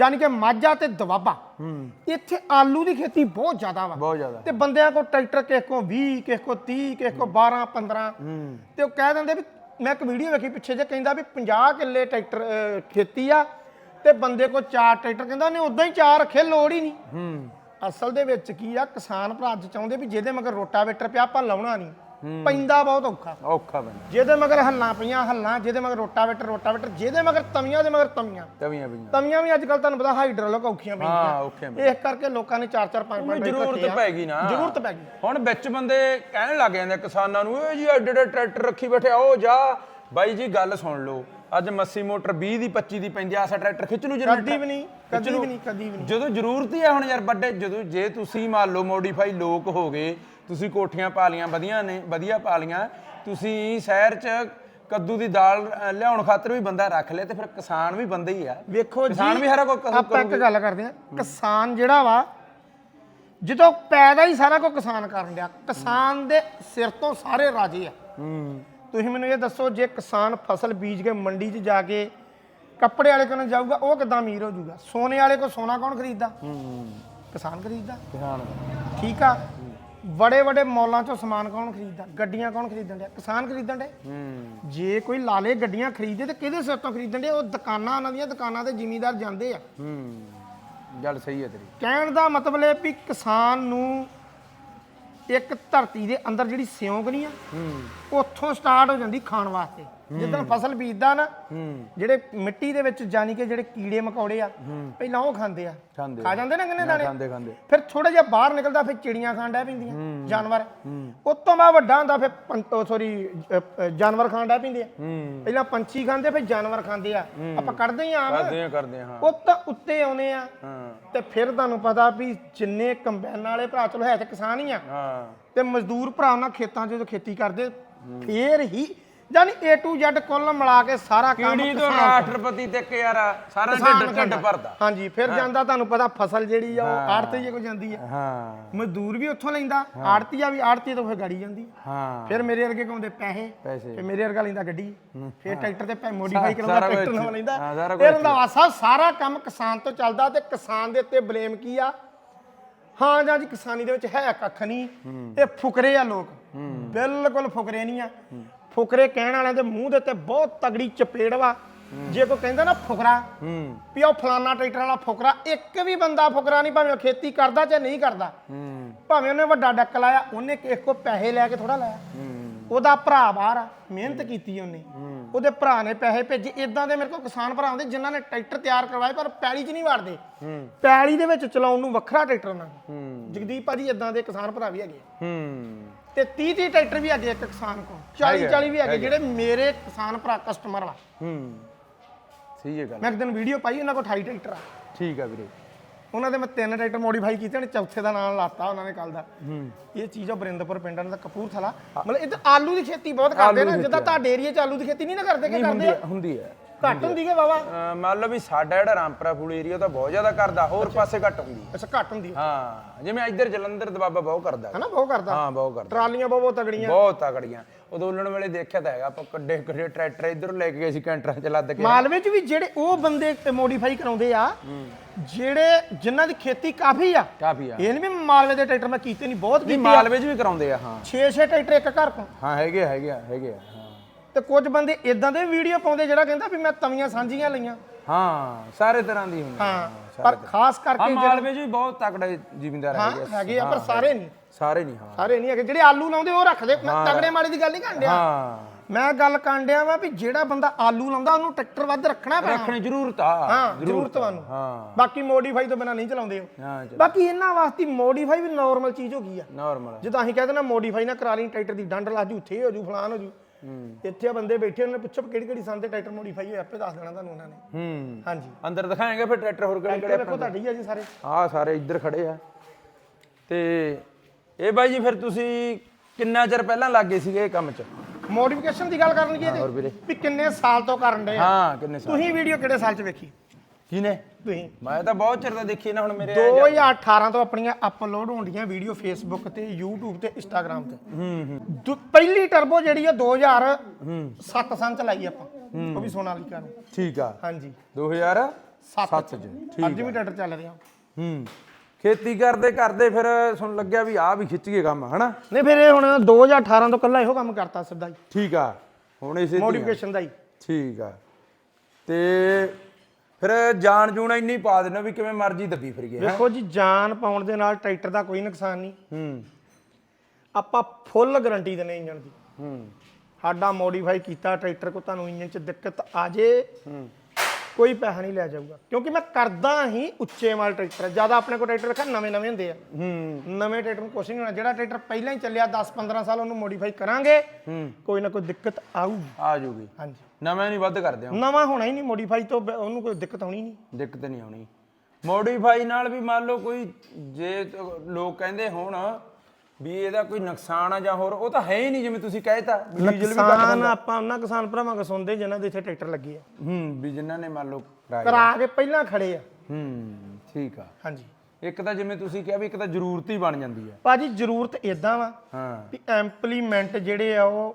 Speaker 2: ਯਾਨੀ ਕਿ ਮਾਝਾ ਤੇ ਦਵਾਬਾ ਇੱਥੇ ਆਲੂ ਦੀ ਖੇਤੀ ਬਹੁਤ ਜ਼ਿਆਦਾ ਵਾ।
Speaker 1: ਬਹੁਤ ਜ਼ਿਆਦਾ।
Speaker 2: ਤੇ ਬੰਦਿਆਂ ਕੋਲ ਟਰੈਕਟਰ ਕਿਸੇ ਕੋ 20 ਕਿਸੇ ਕੋ 30 ਕਿਸੇ ਕੋ 12 15
Speaker 1: ਹੂੰ।
Speaker 2: ਤੇ ਉਹ ਕਹਿ ਦਿੰਦੇ ਵੀ ਮੈਂ ਇੱਕ ਵੀਡੀਓ ਵੇਖੀ ਪਿੱਛੇ ਜੇ ਕਹਿੰਦਾ ਵੀ 50 ਕਿੱਲੇ ਟਰੈਕਟਰ ਖੇਤੀ ਆ। ਤੇ ਬੰਦੇ ਕੋਲ ਚਾਰ ਟਰੈਕਟਰ ਕਹਿੰਦਾ ਉਹਨੇ ਉਦਾਂ ਹੀ ਚਾਰ ਰੱਖੇ ਲੋੜ ਹੀ ਨਹੀਂ। ਅਸਲ ਦੇ ਵਿੱਚ ਕੀ ਆ ਕਿਸਾਨ ਭਰਾ ਅੱਜ ਚਾਹੁੰਦੇ ਵੀ ਜਿਹਦੇ ਮਗਰ ਰੋਟਾਵੇਟਰ ਪਿਆ ਆਪਾਂ ਲਾਉਣਾ ਨਹੀਂ। ਪੈਂਦਾ ਬਹੁਤ ਔਖਾ।
Speaker 1: ਔਖਾ ਬਣ
Speaker 2: ਜਿਹਦੇ ਮਗਰ ਹੱਲਾਂ ਪਈਆਂ ਹੱਲਾਂ ਜਿਹਦੇ ਮਗਰ ਰੋਟਾਵੇਟਰ ਰੋਟਾਵੇਟਰ ਜਿਹਦੇ ਮਗਰ ਤਵੀਆਂ ਦੇ ਮਗਰ ਤਵੀਆਂ।
Speaker 1: ਤਵੀਆਂ ਪਈਆਂ।
Speaker 2: ਤਵੀਆਂ ਵੀ ਅੱਜ ਕੱਲ ਤੁਹਾਨੂੰ ਪਤਾ ਹਾਈਡ੍ਰੋਲਿਕ ਔਖੀਆਂ
Speaker 1: ਹਾਂ
Speaker 2: ਪੈਂਦੀਆਂ
Speaker 1: ਔਖੇ ਬਣ
Speaker 2: ਇਸ ਕਰਕੇ ਲੋਕਾਂ ਨੇ 4-4 5-5
Speaker 1: ਜ਼ਰੂਰਤ ਪੈ ਗਈ ਨਾ।
Speaker 2: ਜ਼ਰੂਰਤ ਪੈ ਗਈ
Speaker 1: ਹੁਣ ਵਿੱਚ ਬੰਦੇ ਕਹਿਣ ਲੱਗ ਜਾਂਦੇ ਆ ਕਿਸਾਨਾਂ ਨੂੰ ਇਹ ਜੀ ਐਡੇ ਐਡੇ ਟਰੈਕਟਰ ਰੱਖੀ ਬੈਠੇ ਆ, ਉਹ ਜਾ। ਬਾਈ ਜੀ ਗੱਲ ਸੁਣ ਲਓ। ਅੱਜ ਮੱਸੀ ਮੋਟਰ 20 ਦੀ 25 ਦੀ ਪੈਂਦੀ ਆ, ਆਸਾ ਟਰੈਕਟਰ ਖਿੱਚ ਲੂ ਜਰਾ
Speaker 2: ਕਦੀ ਵੀ ਨਹੀਂ ਕਦੀ ਵੀ ਨਹੀਂ ਕਦੀ ਵੀ ਨਹੀਂ।
Speaker 1: ਜਦੋਂ ਜ਼ਰੂਰਤ ਹੀ ਹੈ ਹੁਣ ਯਾਰ ਵੱਡੇ ਜਦੋਂ ਜੇ ਤੁਸੀਂ ਮੰਨ ਲਓ ਮੋਡੀਫਾਈ ਲੋਕ ਹੋ ਗਏ ਤੁਸੀਂ ਕੋਠੀਆਂ ਪਾ ਲੀਆਂ ਵਧੀਆ ਨੇ ਵਧੀਆ ਪਾ ਲੀਆਂ ਤੁਸੀਂ ਸ਼ਹਿਰ 'ਚ ਕੱਦੂ ਦੀ ਦਾਲ ਅ, ਲਿਆਉਣ ਖਾਤਰ ਵੀ ਬੰਦਾ ਰੱਖ ਲਿਆ ਤੇ ਫਿਰ ਕਿਸਾਨ ਵੀ ਬੰਦਾ ਹੀ ਆ।
Speaker 2: ਵੇਖੋ ਜੀ
Speaker 1: ਕਿਸਾਨ ਵੀ ਹਰਾ ਕੋਈ ਕਸੂਰ
Speaker 2: ਆਪਾਂ ਇੱਕ ਗੱਲ ਕਰਦੇ ਆ ਕਿਸਾਨ ਜਿਹੜਾ ਵਾ ਜਦੋਂ ਪੈਦਾ ਹੀ ਸਾਰਾ ਕੁਝ ਕਿਸਾਨ ਕਰਨ ਡਿਆ ਕਿਸਾਨ ਦੇ ਸਿਰ ਤੋਂ ਸਾਰੇ ਰਾਜੇ ਆ।
Speaker 1: ਹੂੰ।
Speaker 2: ਤੁਸੀਂ ਮੈਨੂੰ ਇਹ ਦੱਸੋ ਜੇ ਕਿਸਾਨ ਫਸਲ ਬੀਜ ਕੇ ਮੰਡੀ 'ਚ ਜਾ ਕੇ ਕੱਪੜੇ ਵਾਲੇ ਕੋਲ ਜਾਊਗਾ ਉਹ ਕਿਦਾਂ ਅਮੀਰ ਹੋ ਜਾਊਗਾ? ਸੋਨੇ ਵਾਲੇ ਕੋਲ ਸੋਨਾ ਕੌਣ ਖਰੀਦਦਾ?
Speaker 1: ਹੂੰ।
Speaker 2: ਕਿਸਾਨ ਖਰੀਦਦਾ।
Speaker 1: ਕਿਸਾਨ।
Speaker 2: ਠੀਕ ਆ? ਬੜੇ ਵੱਡੇ ਮੌਲਾਂ 'ਚੋਂ ਸਮਾਨ ਕੌਣ ਖਰੀਦਦਾ? ਗੱਡੀਆਂ ਕੌਣ ਖਰੀਦਣ ਡਿਆ? ਕਿਸਾਨ ਖਰੀਦਣ ਡੇ
Speaker 1: ਹੂੰ।
Speaker 2: ਜੇ ਕੋਈ ਲਾਲੇ ਗੱਡੀਆਂ ਖਰੀਦੇ ਤੇ ਕਿਹਦੇ ਸਿਰ ਤੋਂ ਖਰੀਦਣ ਡੇ ਉਹ ਦੁਕਾਨਾਂ ਉਹਨਾਂ ਦੀਆਂ ਦੁਕਾਨਾਂ ਤੇ ਜ਼ਿਮੀਂਦਾਰ ਜਾਂਦੇ ਆ।
Speaker 1: ਹੂੰ। ਗੱਲ ਸਹੀ ਹੈ ਤੇਰੀ।
Speaker 2: ਕਹਿਣ ਦਾ ਮਤਲਬ ਇਹ ਵੀ ਕਿਸਾਨ ਨੂੰ ਇੱਕ ਧਰਤੀ ਦੇ ਅੰਦਰ ਜਿਹੜੀ ਸਿਉਂਕ ਨਹੀਂ ਆ
Speaker 1: ਹੂੰ।
Speaker 2: ਉੱਥੋਂ ਸਟਾਰਟ ਹੋ ਜਾਂਦੀ ਖਾਣ ਵਾਸਤੇ। ਜਦੋਂ ਫਸਲ ਬੀਜਦਾ ਨਾ ਜਿਹੜੇ ਮਿੱਟੀ ਦੇ ਵਿੱਚ ਜਾਨੀ ਕਿ ਜਿਹੜੇ ਕੀੜੇ ਮਕੌੜੇ ਆ ਪਹਿਲਾਂ ਉਹ ਖਾਂਦੇ ਆ।
Speaker 1: ਖਾਂਦੇ
Speaker 2: ਖਾ ਜਾਂਦੇ ਨਾ ਕਿੰਨੇ ਦਾਣੇ?
Speaker 1: ਖਾਂਦੇ ਖਾਂਦੇ।
Speaker 2: ਫਿਰ ਥੋੜਾ ਜਿਹਾ ਬਾਹਰ ਨਿਕਲਦਾ ਫਿਰ ਚਿੜੀਆਂ ਖਾਣ ਡੈ ਪੈਂਦੀਆਂ ਜਾਨਵਰ। ਉਤੋਂ ਬਾਅਦ ਵੱਡਾ ਹੁੰਦਾ ਫਿਰ ਸੌਰੀ ਜਾਨਵਰ ਖਾਣ ਡੈ ਪੈਂਦੇ ਆ। ਪਹਿਲਾਂ ਪੰਛੀ ਖਾਂਦੇ ਫਿਰ ਜਾਨਵਰ ਖਾਂਦੇ ਆ। ਆਪਾਂ ਕੱਢਦੇ ਆ
Speaker 1: ਕਰਦੇ ਆ ਕਰਦੇ ਆ ਹਾਂ।
Speaker 2: ਉਹ ਤਾਂ ਉੱਤੇ ਆਉਨੇ ਆ। ਤੇ ਫਿਰ ਤੁਹਾਨੂੰ ਪਤਾ ਵੀ ਜਿੰਨੇ ਕੰਬਾਈਨ ਵਾਲੇ ਭਰਾ ਚਲੋ ਹੈ ਤੇ ਕਿਸਾਨ ਹੀ ਆ। ਤੇ ਮਜ਼ਦੂਰ ਭਰਾ ਨਾਲ ਖੇਤਾਂ 'ਚ ਜਦੋਂ ਖੇਤੀ ਕਰਦੇ ਫੇਰ ਹੀ ਯਾਨੀ A to Z ਕੁੱਲ ਮਿਲਾ ਕੇ ਸਾਰਾ ਕੰਮ
Speaker 1: ਕੀੜੀ ਤੋਂ
Speaker 2: ਕਿਸਾਨ
Speaker 1: ਰਾਸ਼ਟਰਪਤੀ ਤੱਕ ਯਾਰ ਸਾਰਾ ਢਿੱਡ ਢਿੱਡ। ਭਰਦਾ।
Speaker 2: ਹਾਂਜੀ ਫਿਰ ਜਾਂਦਾ ਤੁਹਾਨੂੰ ਪਤਾ ਫਸਲ ਜਿਹੜੀ ਆ ਉਹ ਆੜਤੀ ਕੋ ਜਾਂਦੀ ਆ।
Speaker 1: ਹਾਂ।
Speaker 2: ਮਜ਼ਦੂਰ ਵੀ ਉੱਥੋਂ ਲੈਂਦਾ ਆੜਤੀਆ ਵੀ ਆੜਤੀ ਤੋਂ ਫਿਰ ਗਾੜੀ ਜਾਂਦੀ
Speaker 1: ਹਾਂ।
Speaker 2: ਫਿਰ ਮੇਰੇ ਵਰਗੇ ਕਾਉਂਦੇ ਪੈਸੇ।
Speaker 1: ਪੈਸੇ।
Speaker 2: ਫਿਰ ਮੇਰੇ ਵਰਗਾ ਲੈਂਦਾ ਗੱਡੀ। ਫਿਰ ਟਰੈਕਟਰ ਤੇ ਪੈ ਮੋਡੀਫਾਈ
Speaker 1: ਸਾਰਾ
Speaker 2: ਕਰਾਉਂਦਾ
Speaker 1: ਕੁਝ
Speaker 2: ਟਰੈਕਟਰ
Speaker 1: ਹਾਂ,
Speaker 2: ਲੈਂਦਾ।
Speaker 1: ਸਾਰਾ
Speaker 2: ਇਹ ਰੰਧਾਵਾ ਸਾਰਾ ਕੰਮ ਕਿਸਾਨ ਤੋਂ ਚੱਲਦਾ ਤੇ ਕਿਸਾਨ ਦੇ ਉੱਤੇ ਬਲੇਮ ਕੀ ਆ? ਹਾਂ ਜਾਂ ਜੀ ਕਿਸਾਨੀ ਦੇ ਵਿੱਚ ਹੈ ਕੱਖ ਨਹੀਂ। ਇਹ ਫੁਕਰੇ ਆ ਲੋਕ। ਬਿਲਕੁਲ ਫੁਕਰੇ ਨਹੀਂ ਆ। ਫੁਕਰੇ ਕਹਿਣ ਵਾਲਿਆਂ ਦੇ ਮੂੰਹ ਦੇ ਉੱਤੇ ਬਹੁਤ ਤਗੜੀ ਚਪੇੜ ਵਾ ਜੇ ਕੋਈ ਕਹਿੰਦਾ ਨਾ ਫੁਕਰਾ
Speaker 1: ਹੂੰ।
Speaker 2: ਵੀ ਉਹ ਫਲਾਨਾ ਟਰੈਕਟਰ ਵਾਲਾ ਫੁਕਰਾ ਇੱਕ ਵੀ ਬੰਦਾ ਫੁਕਰਾ ਨਹੀਂ ਭਾਵੇਂ ਉਹ ਖੇਤੀ ਕਰਦਾ ਚਾਹੇ ਨਹੀਂ ਕਰਦਾ
Speaker 1: ਹੂੰ।
Speaker 2: ਭਾਵੇਂ ਉਹਨੇ ਵੱਡਾ ਡੱਕ ਲਾਇਆ ਉਹਨੇ ਕਿਸੇ ਕੋ ਪੈਸੇ ਲੈ ਕੇ ਥੋੜਾ ਲਾਇਆ।
Speaker 1: ਹੂੰ।
Speaker 2: ਉਹਦਾ ਭਰਾ ਬਾਹਰ ਆ ਮਿਹਨਤ ਕੀਤੀ ਉਹਨੇ। ਉਹਦੇ ਭਰਾ ਨੇ ਪੈਸੇ ਭੇਜੇ। ਇਦਾਂ ਦੇ ਮੇਰੇ ਕੋਲ ਕਿਸਾਨ ਭਰਾ ਹੁੰਦੇ ਜਿਨ੍ਹਾਂ ਨੇ ਟਰੈਕਟਰ ਤਿਆਰ ਕਰਵਾਏ ਪਰ ਪੈਲੀ 'ਚ ਨਹੀਂ ਵੜਦੇ।
Speaker 1: ਹੂੰ।
Speaker 2: ਪੈਲੀ ਦੇ ਵਿੱਚ ਚਲਾਉਣ ਨੂੰ ਵੱਖਰਾ ਟਰੈਕਟਰ ਨਾਲ
Speaker 1: ਹੂੰ।
Speaker 2: ਜਗਦੀਪ ਭਾਜੀ ਇਦਾਂ ਦੇ ਕਿਸਾਨ ਭਰਾ ਵੀ ਹੈਗੇ।
Speaker 1: ਹੂੰ।
Speaker 2: ਤੇ 30 30 ਟਰੈਕਟਰ ਵੀ ਹੈਗੇ ਇੱਕ ਕਿਸਾਨ ਕੋਲ 40 40 ਵੀ ਹੈਗੇ ਜਿਹੜੇ ਮੇਰੇ ਕਿਸਾਨ ਭਰਾ ਕਸਟਮਰ ਵਾ।
Speaker 1: ਹੂੰ ਸਹੀ ਹੈ ਗੱਲ।
Speaker 2: ਮੈਂ ਇੱਕ ਦਿਨ ਵੀਡੀਓ ਪਾਈ ਉਹਨਾਂ ਕੋਲ 28 ਟਰੈਕਟਰ ਆ।
Speaker 1: ਠੀਕ ਆ ਵੀਰੇ।
Speaker 2: ਉਹਨਾਂ ਦੇ ਮੈਂ ਤਿੰਨ ਟਰੈਕਟਰ ਮੋਡੀਫਾਈ ਕੀਤੇ ਨੇ ਚੌਥੇ ਦਾ ਨਾਮ ਲਾਤਾ ਉਹਨਾਂ ਨੇ ਕੱਲ ਦਾ।
Speaker 1: ਹੂੰ।
Speaker 2: ਇਹ ਚੀਜ਼ ਆ ਬਰਿੰਦਪੁਰ ਪਿੰਡ ਦਾ ਕਪੂਰਥਲਾ। ਮਤਲਬ ਇੱਧਰ ਆਲੂ ਦੀ ਖੇਤੀ ਬਹੁਤ ਕਰਦੇ ਨਾ ਜਿੱਦਾਂ ਤੁਹਾਡੇ ਏਰੀਆ 'ਚ ਆਲੂ ਦੀ ਖੇਤੀ ਨਹੀਂ ਨਾ ਕਰਦੇ ਕਿ ਕਰਦੇ
Speaker 1: ਹੁੰਦੀ ਹੈ
Speaker 2: ਘੱਟ ਹੁੰਦੀ ਹੈ ਬਾਬਾ
Speaker 1: ਅਹ ਮੰਨ ਲਓ ਵੀ ਸਾਡਾ ਜਿਹੜਾ ਰਾਮਪੁਰਾ ਫੂਲ ਏਰੀਆ ਤਾਂ ਬਹੁਤ ਜ਼ਿਆਦਾ ਕਰਦਾ ਹੋਰ ਪਾਸੇ ਘੱਟ ਹੁੰਦੀ ਹੈ।
Speaker 2: ਅੱਛਾ ਘੱਟ ਹੁੰਦੀ ਹੈ।
Speaker 1: ਹਾਂ ਜਿਵੇਂ ਇੱਧਰ ਜਲੰਧਰ ਦਬਾਬਾ ਬਹੁਤ ਕਰਦਾ
Speaker 2: ਹਨਾ ਬਹੁਤ ਕਰਦਾ?
Speaker 1: ਹਾਂ ਬਹੁਤ ਕਰਦਾ।
Speaker 2: ਟਰਾਲੀਆਂ ਬਹੁਤ ਬਹੁਤ ਤਗੜੀਆਂ।
Speaker 1: ਬਹੁਤ ਤਕੜੀਆਂ ਉਦੋਲਣ ਵੇਲੇ ਦੇਖਿਆ ਤਾਂ ਹੈਗਾ ਆਪਾਂ ਕੱਡੇ ਕੱਡੇ ਟਰੈਕਟਰ ਇੱਧਰ ਲੈ ਕੇ ਗਏ ਸੀ ਕੈਂਟਰਾਂ 'ਚ ਲੱਦ ਕੇ।
Speaker 2: ਮਾਲਵੇ 'ਚ ਵੀ ਜਿਹੜੇ ਉਹ ਬੰਦੇ ਮੋਡੀਫਾਈ ਕਰਾਉਂਦੇ ਆ ਜਿਹੜੇ ਜਿਨ੍ਹਾਂ ਦੀ ਖੇਤੀ ਕਾਫੀ ਆ
Speaker 1: ਕਾਫੀ ਆ।
Speaker 2: ਇਹ ਨਹੀਂ ਵੀ ਮਾਲਵੇ ਦੇ ਟਰੈਕਟਰ ਮੈਂ ਕੀਤੇ ਨਹੀਂ ਬਹੁਤ ਕੀਤੇ ਆ।
Speaker 1: ਮਾਲਵੇ 'ਚ ਵੀ ਕਰਾਉਂਦੇ ਆ ਹਾਂ।
Speaker 2: 6-6 ਟਰੈਕਟਰ ਇੱਕ ਘਰ ਕੋਲ।
Speaker 1: ਹਾਂ ਹੈਗੇ ਆ, ਹੈਗੇ ਆ, ਹੈਗੇ ਆ, ਹਾਂ।
Speaker 2: ਤੇ ਕੁਝ ਬੰਦੇ ਇਦਾਂ ਦੇ ਵੀਡੀਓ ਪਾਉਂਦੇ ਜਿਹੜਾ ਕਹਿੰਦਾ ਵੀ ਮੈਂ ਤਵੀਆਂ ਸਾਂਝੀਆਂ ਲਈਆਂ।
Speaker 1: ਹਾਂ ਸਾਰੇ ਤਰ੍ਹਾਂ ਦੀ ਹੁੰਦੀ
Speaker 2: ਹਾਂ ਪਰ ਖਾਸ
Speaker 1: ਹਾਂ
Speaker 2: ਕਰਕੇ
Speaker 1: ਮਾਲਵੇ 'ਚ ਵੀ ਬਹੁਤ ਤਕੜੇ ਜ਼ਿਮੀਂਦਾਰ
Speaker 2: ਹਾਂ
Speaker 1: ਹੈਗੇ ਆ।
Speaker 2: ਹੈਗੇ ਆ ਪਰ ਸਾਰੇ ਨਹੀਂ।
Speaker 1: ਸਾਰੇ ਨਹੀਂ ਹਾਂ।
Speaker 2: ਸਾਰੇ ਨਹੀਂ ਹੈਗੇ। ਜਿਹੜੇ ਆਲੂ ਲਾਉਂਦੇ ਉਹ ਰੱਖਦੇ। ਮੈਂ ਤਗੜੇ ਮਾੜੀ ਦੀ ਗੱਲ ਨਹੀਂ ਕਰਨ ਡਿਆ।
Speaker 1: ਹਾਂ।
Speaker 2: ਮੈਂ ਗੱਲ ਕਰਨ ਡਿਆ ਵਾ ਵੀ ਜਿਹੜਾ ਬੰਦਾ ਆਲੂ ਲਾਉਂਦਾ ਉਹਨੂੰ ਟਰੈਕਟਰ ਵੱਧ ਰੱਖਣਾ ਪੈਣਾ।
Speaker 1: ਰੱਖਣੀ ਜ਼ਰੂਰਤ ਆ
Speaker 2: ਹਾਂ ਜ਼ਰੂਰਤ ਤੁਹਾਨੂੰ
Speaker 1: ਹਾਂ।
Speaker 2: ਬਾਕੀ ਮੋਡੀਫਾਈ ਤੋਂ ਬਿਨਾ ਨਹੀਂ ਚਲਾਉਂਦੇ ਉਹ।
Speaker 1: ਹਾਂ
Speaker 2: ਬਾਕੀ ਇਹਨਾਂ ਵਾਸਤੇ ਮੋਡੀਫਾਈ ਵੀ ਨਾਰਮਲ ਚੀਜ਼ ਹੋ ਗਈ ਆ।
Speaker 1: ਨਾਰਮਲ
Speaker 2: ਜਦੋਂ ਅਸੀਂ ਕਹਿੰਦੇ ਨਾ ਮੋਡੀਫਾਈ ਨਾ ਕਰਾ ਲਈ ਟਰੈਕਟਰ ਦੀ ਡੰਡ ਲਾ ਜੂ ਉੱਥੇ ਹੋ ਜੂ ਫਲਾਨ ਹੋ ਜੂ। ਇੱਥੇ ਆ ਬੰਦੇ ਬੈਠੇ ਉਹਨਾਂ ਨੇ ਪੁੱਛੋ ਕਿਹੜੀ ਕਿਹੜੀ ਸੰਦ ਤੇ ਟਰੈਕਟਰ ਮੋਡੀਫਾਈ ਹੋਇਆ ਆਪੇ ਦੱਸ ਦੇਣਾ ਤੁਹਾਨੂੰ ਉਹਨਾਂ ਨੇ।
Speaker 1: ਹੂੰ।
Speaker 2: ਹਾਂਜੀ।
Speaker 1: ਅੰਦਰ ਦਿਖਾਏਗੇ ਫਿਰ ਟਰੈਕਟਰ ਹੋਰ ਕਿਹੜੇ
Speaker 2: ਟਰੈਕਟਰ ਵੇਖੋ ਤੁਹਾਡੀ ਆ ਜੀ ਸਾਰੇ।
Speaker 1: ਆ ਸਾਰੇ ਇੱਧਰ ਖੜੇ ਆ। ਤੇ ਇਹ ਬਾਈ ਜੀ ਫਿਰ ਤੁਸੀਂ ਕਿੰਨਾ ਚਿਰ ਪਹਿਲਾਂ ਲੱਗੇ ਸੀਗੇ ਇਹ ਕੰਮ 'ਚ?
Speaker 2: ਮੋਡੀਫਿਕੇਸ਼ਨ ਦੀ ਗੱਲ ਕਰਨ ਲੱਗੇ
Speaker 1: ਵੀਰੇ।
Speaker 2: ਵੀ ਕਿੰਨੇ ਸਾਲ ਤੋਂ ਕਰਨ ਦੇ ਆ?
Speaker 1: ਹਾਂ ਕਿੰਨੇ ਸਾਲ?
Speaker 2: ਤੁਸੀਂ ਵੀਡੀਓ ਕਿਹੜੇ ਸਾਲ ਚ ਵੇਖੀ?
Speaker 1: ਕਿਨੇ
Speaker 2: ਤੁਸੀਂ।
Speaker 1: ਮੈਂ ਤਾਂ ਬਹੁਤ ਚਿਰ ਦਾ ਦੇਖੀ ਨਾ ਹੁਣ ਮੇਰੇ
Speaker 2: 2018 ਤੋਂ ਆਪਣੀਆਂ ਅਪਲੋਡ ਹੁੰਦੀਆਂ ਵੀਡੀਓ ਫੇਸਬੁੱਕ ਤੇ YouTube ਤੇ Instagram ਤੇ।
Speaker 1: ਹੂੰ ਹੂੰ।
Speaker 2: ਦੁ- ਪਹਿਲੀ ਟਰਬੋ ਜਿਹੜੀ ਆ 2007 ਸੰਨ ਚ ਲਾਈ ਆਪਾਂ। ਉਹ ਵੀ ਸੋਨਾਲੀਕਾ ਨੂੰ।
Speaker 1: ਠੀਕ ਆ।
Speaker 2: ਹਾਂਜੀ।
Speaker 1: 2007
Speaker 2: 7
Speaker 1: ਚ।
Speaker 2: ਅੱਜ ਵੀ ਟਰੈਕਟਰ ਚੱਲ ਰਿਹਾ।
Speaker 1: ਹੂੰ। ਖੇਤੀ ਕਰਦੇ ਕਰਦੇ ਫਿਰ ਸੁਣ ਲੱਗਿਆ ਵੀ ਆ ਵੀ ਖਿੱਚ ਗਏ ਕੰਮ ਹਨਾ?
Speaker 2: ਨਹੀਂ ਫਿਰ ਇਹ ਹੁਣ 2018 ਤੋਂ ਕੱਲਾ ਇਹੋ ਕੰਮ ਕਰਤਾ ਸਿੱਧਾ ਹੀ।
Speaker 1: ਠੀਕ ਆ। ਹੁਣ ਇਸੇ ਦੀ ਆ।
Speaker 2: ਮੋਡੀਫਿਕੇਸ਼ਨ ਦਾ ਹੀ।
Speaker 1: ਠੀਕ ਆ। ਤੇ ਫਿਰ ਜਾਨ ਜੂਣ ਇੰਨੀ ਪਾ ਦੇਣਾ ਵੀ ਕਿਵੇਂ ਮਰਜ਼ੀ ਦੱਬੀ ਫਿਰ ਗਿਆ
Speaker 2: ਦੇਖੋ ਜੀ ਜਾਨ ਪਾਉਣ ਦੇ ਨਾਲ ਟਰੈਕਟਰ ਦਾ ਕੋਈ ਨੁਕਸਾਨ ਨਹੀਂ।
Speaker 1: ਹੂੰ।
Speaker 2: ਆਪਾਂ ਫੁੱਲ ਗਾਰੰਟੀ ਦਿੰਦੇ ਇੰਜਨ ਦੀ।
Speaker 1: ਹੂੰ।
Speaker 2: ਸਾਡਾ ਮੋਡੀਫਾਈ ਕੀਤਾ ਟਰੈਕਟਰ ਕੋ ਤੁਹਾਨੂੰ ਇੰਜਨ 'ਚ ਦਿੱਕਤ ਆ ਜੇ
Speaker 1: ਹੂੰ।
Speaker 2: ਕੋਈ ਪੈਸਾ ਨਹੀਂ ਲੈ ਜਾਊਗਾ। ਕਿਉਂਕਿ ਮੈਂ ਕਰਦਾ ਹੀ ਉੱਚੇ ਮਾਲ ਟਰੈਕਟਰ ਜ਼ਿਆਦਾ ਆਪਣੇ ਕੋਲ ਟਰੈਕਟਰ ਰੱਖਾ ਨਵੇਂ ਨਵੇਂ ਹੁੰਦੇ ਆ।
Speaker 1: ਹੂੰ।
Speaker 2: ਨਵੇਂ ਟਰੈਕਟਰ ਨੂੰ ਕੁਛ ਨਹੀਂ ਹੋਣਾ। ਜਿਹੜਾ ਟਰੈਕਟਰ ਪਹਿਲਾਂ ਹੀ ਚੱਲਿਆ 10 15 ਸਾਲ ਉਹਨੂੰ ਮੋਡੀਫਾਈ ਕਰਾਂਗੇ
Speaker 1: ਹੂੰ।
Speaker 2: ਕੋਈ ਨਾ ਕੋਈ ਦਿੱਕਤ ਆਊ
Speaker 1: ਆ ਜੂਗੀ
Speaker 2: ਹਾਂਜੀ।
Speaker 1: ਨਵੇਂ ਨਹੀਂ ਵੱਧ ਕਰਦੇ ਹਾਂ
Speaker 2: ਨਵਾਂ ਹੋਣਾ ਹੀ ਨਹੀਂ ਮੋਡੀਫਾਈ ਤੋਂ ਬ- ਉਹਨੂੰ ਕੋਈ ਦਿੱਕਤ ਆਉਣੀ ਨਹੀਂ।
Speaker 1: ਦਿੱਕਤ ਨਹੀਂ ਆਉਣੀ। ਮੋਡੀਫਾਈ ਨਾਲ ਵੀ ਮੰਨ ਲਓ ਕੋਈ ਜੇ ਤ- ਲੋਕ ਕਹਿੰਦੇ ਹੁਣ ਵੀ ਇਹਦਾ ਕੋਈ ਨੁਕਸਾਨ ਆ ਜਾਂ ਹੋਰ ਉਹ ਤਾਂ ਹੈ ਹੀ ਨਹੀਂ ਜਿਵੇਂ ਤੁਸੀਂ ਕਹਿਤਾ ਵੀ ਡੀਜ਼ਲ ਵੀ ਘੱਟ
Speaker 2: ਕਿਸਾਨ ਆਪਾਂ ਉਹਨਾਂ ਕਿਸਾਨ ਭਰਾਵਾਂ ਕੋ ਸੁਣਦੇ ਜਿਨ੍ਹਾਂ ਦੇ ਇੱਥੇ ਟਰੈਕਟਰ ਲੱਗੇ ਆ।
Speaker 1: ਹੂੰ ਵੀ ਜਿਨ੍ਹਾਂ ਨੇ ਮੰਨ ਲਓ ਕਰਾਇਆ
Speaker 2: ਕਰਾ ਕੇ ਪਹਿਲਾਂ ਖੜੇ ਆ।
Speaker 1: ਹੂੰ ਠੀਕ ਆ।
Speaker 2: ਹਾਂਜੀ।
Speaker 1: ਇੱਕ ਤਾਂ ਜਿਵੇਂ ਤੁਸੀਂ ਕਿਹਾ ਵੀ ਇੱਕ ਤਾਂ ਜ਼ਰੂਰਤ ਹੀ ਬਣ ਜਾਂਦੀ ਹੈ
Speaker 2: ਭਾਜੀ ਜ਼ਰੂਰਤ ਇਦਾਂ ਵਾ
Speaker 1: ਹਾਂ।
Speaker 2: ਵੀ ਐਂਪਲੀਮੈਂਟ ਜਿਹੜੇ ਆ ਉਹ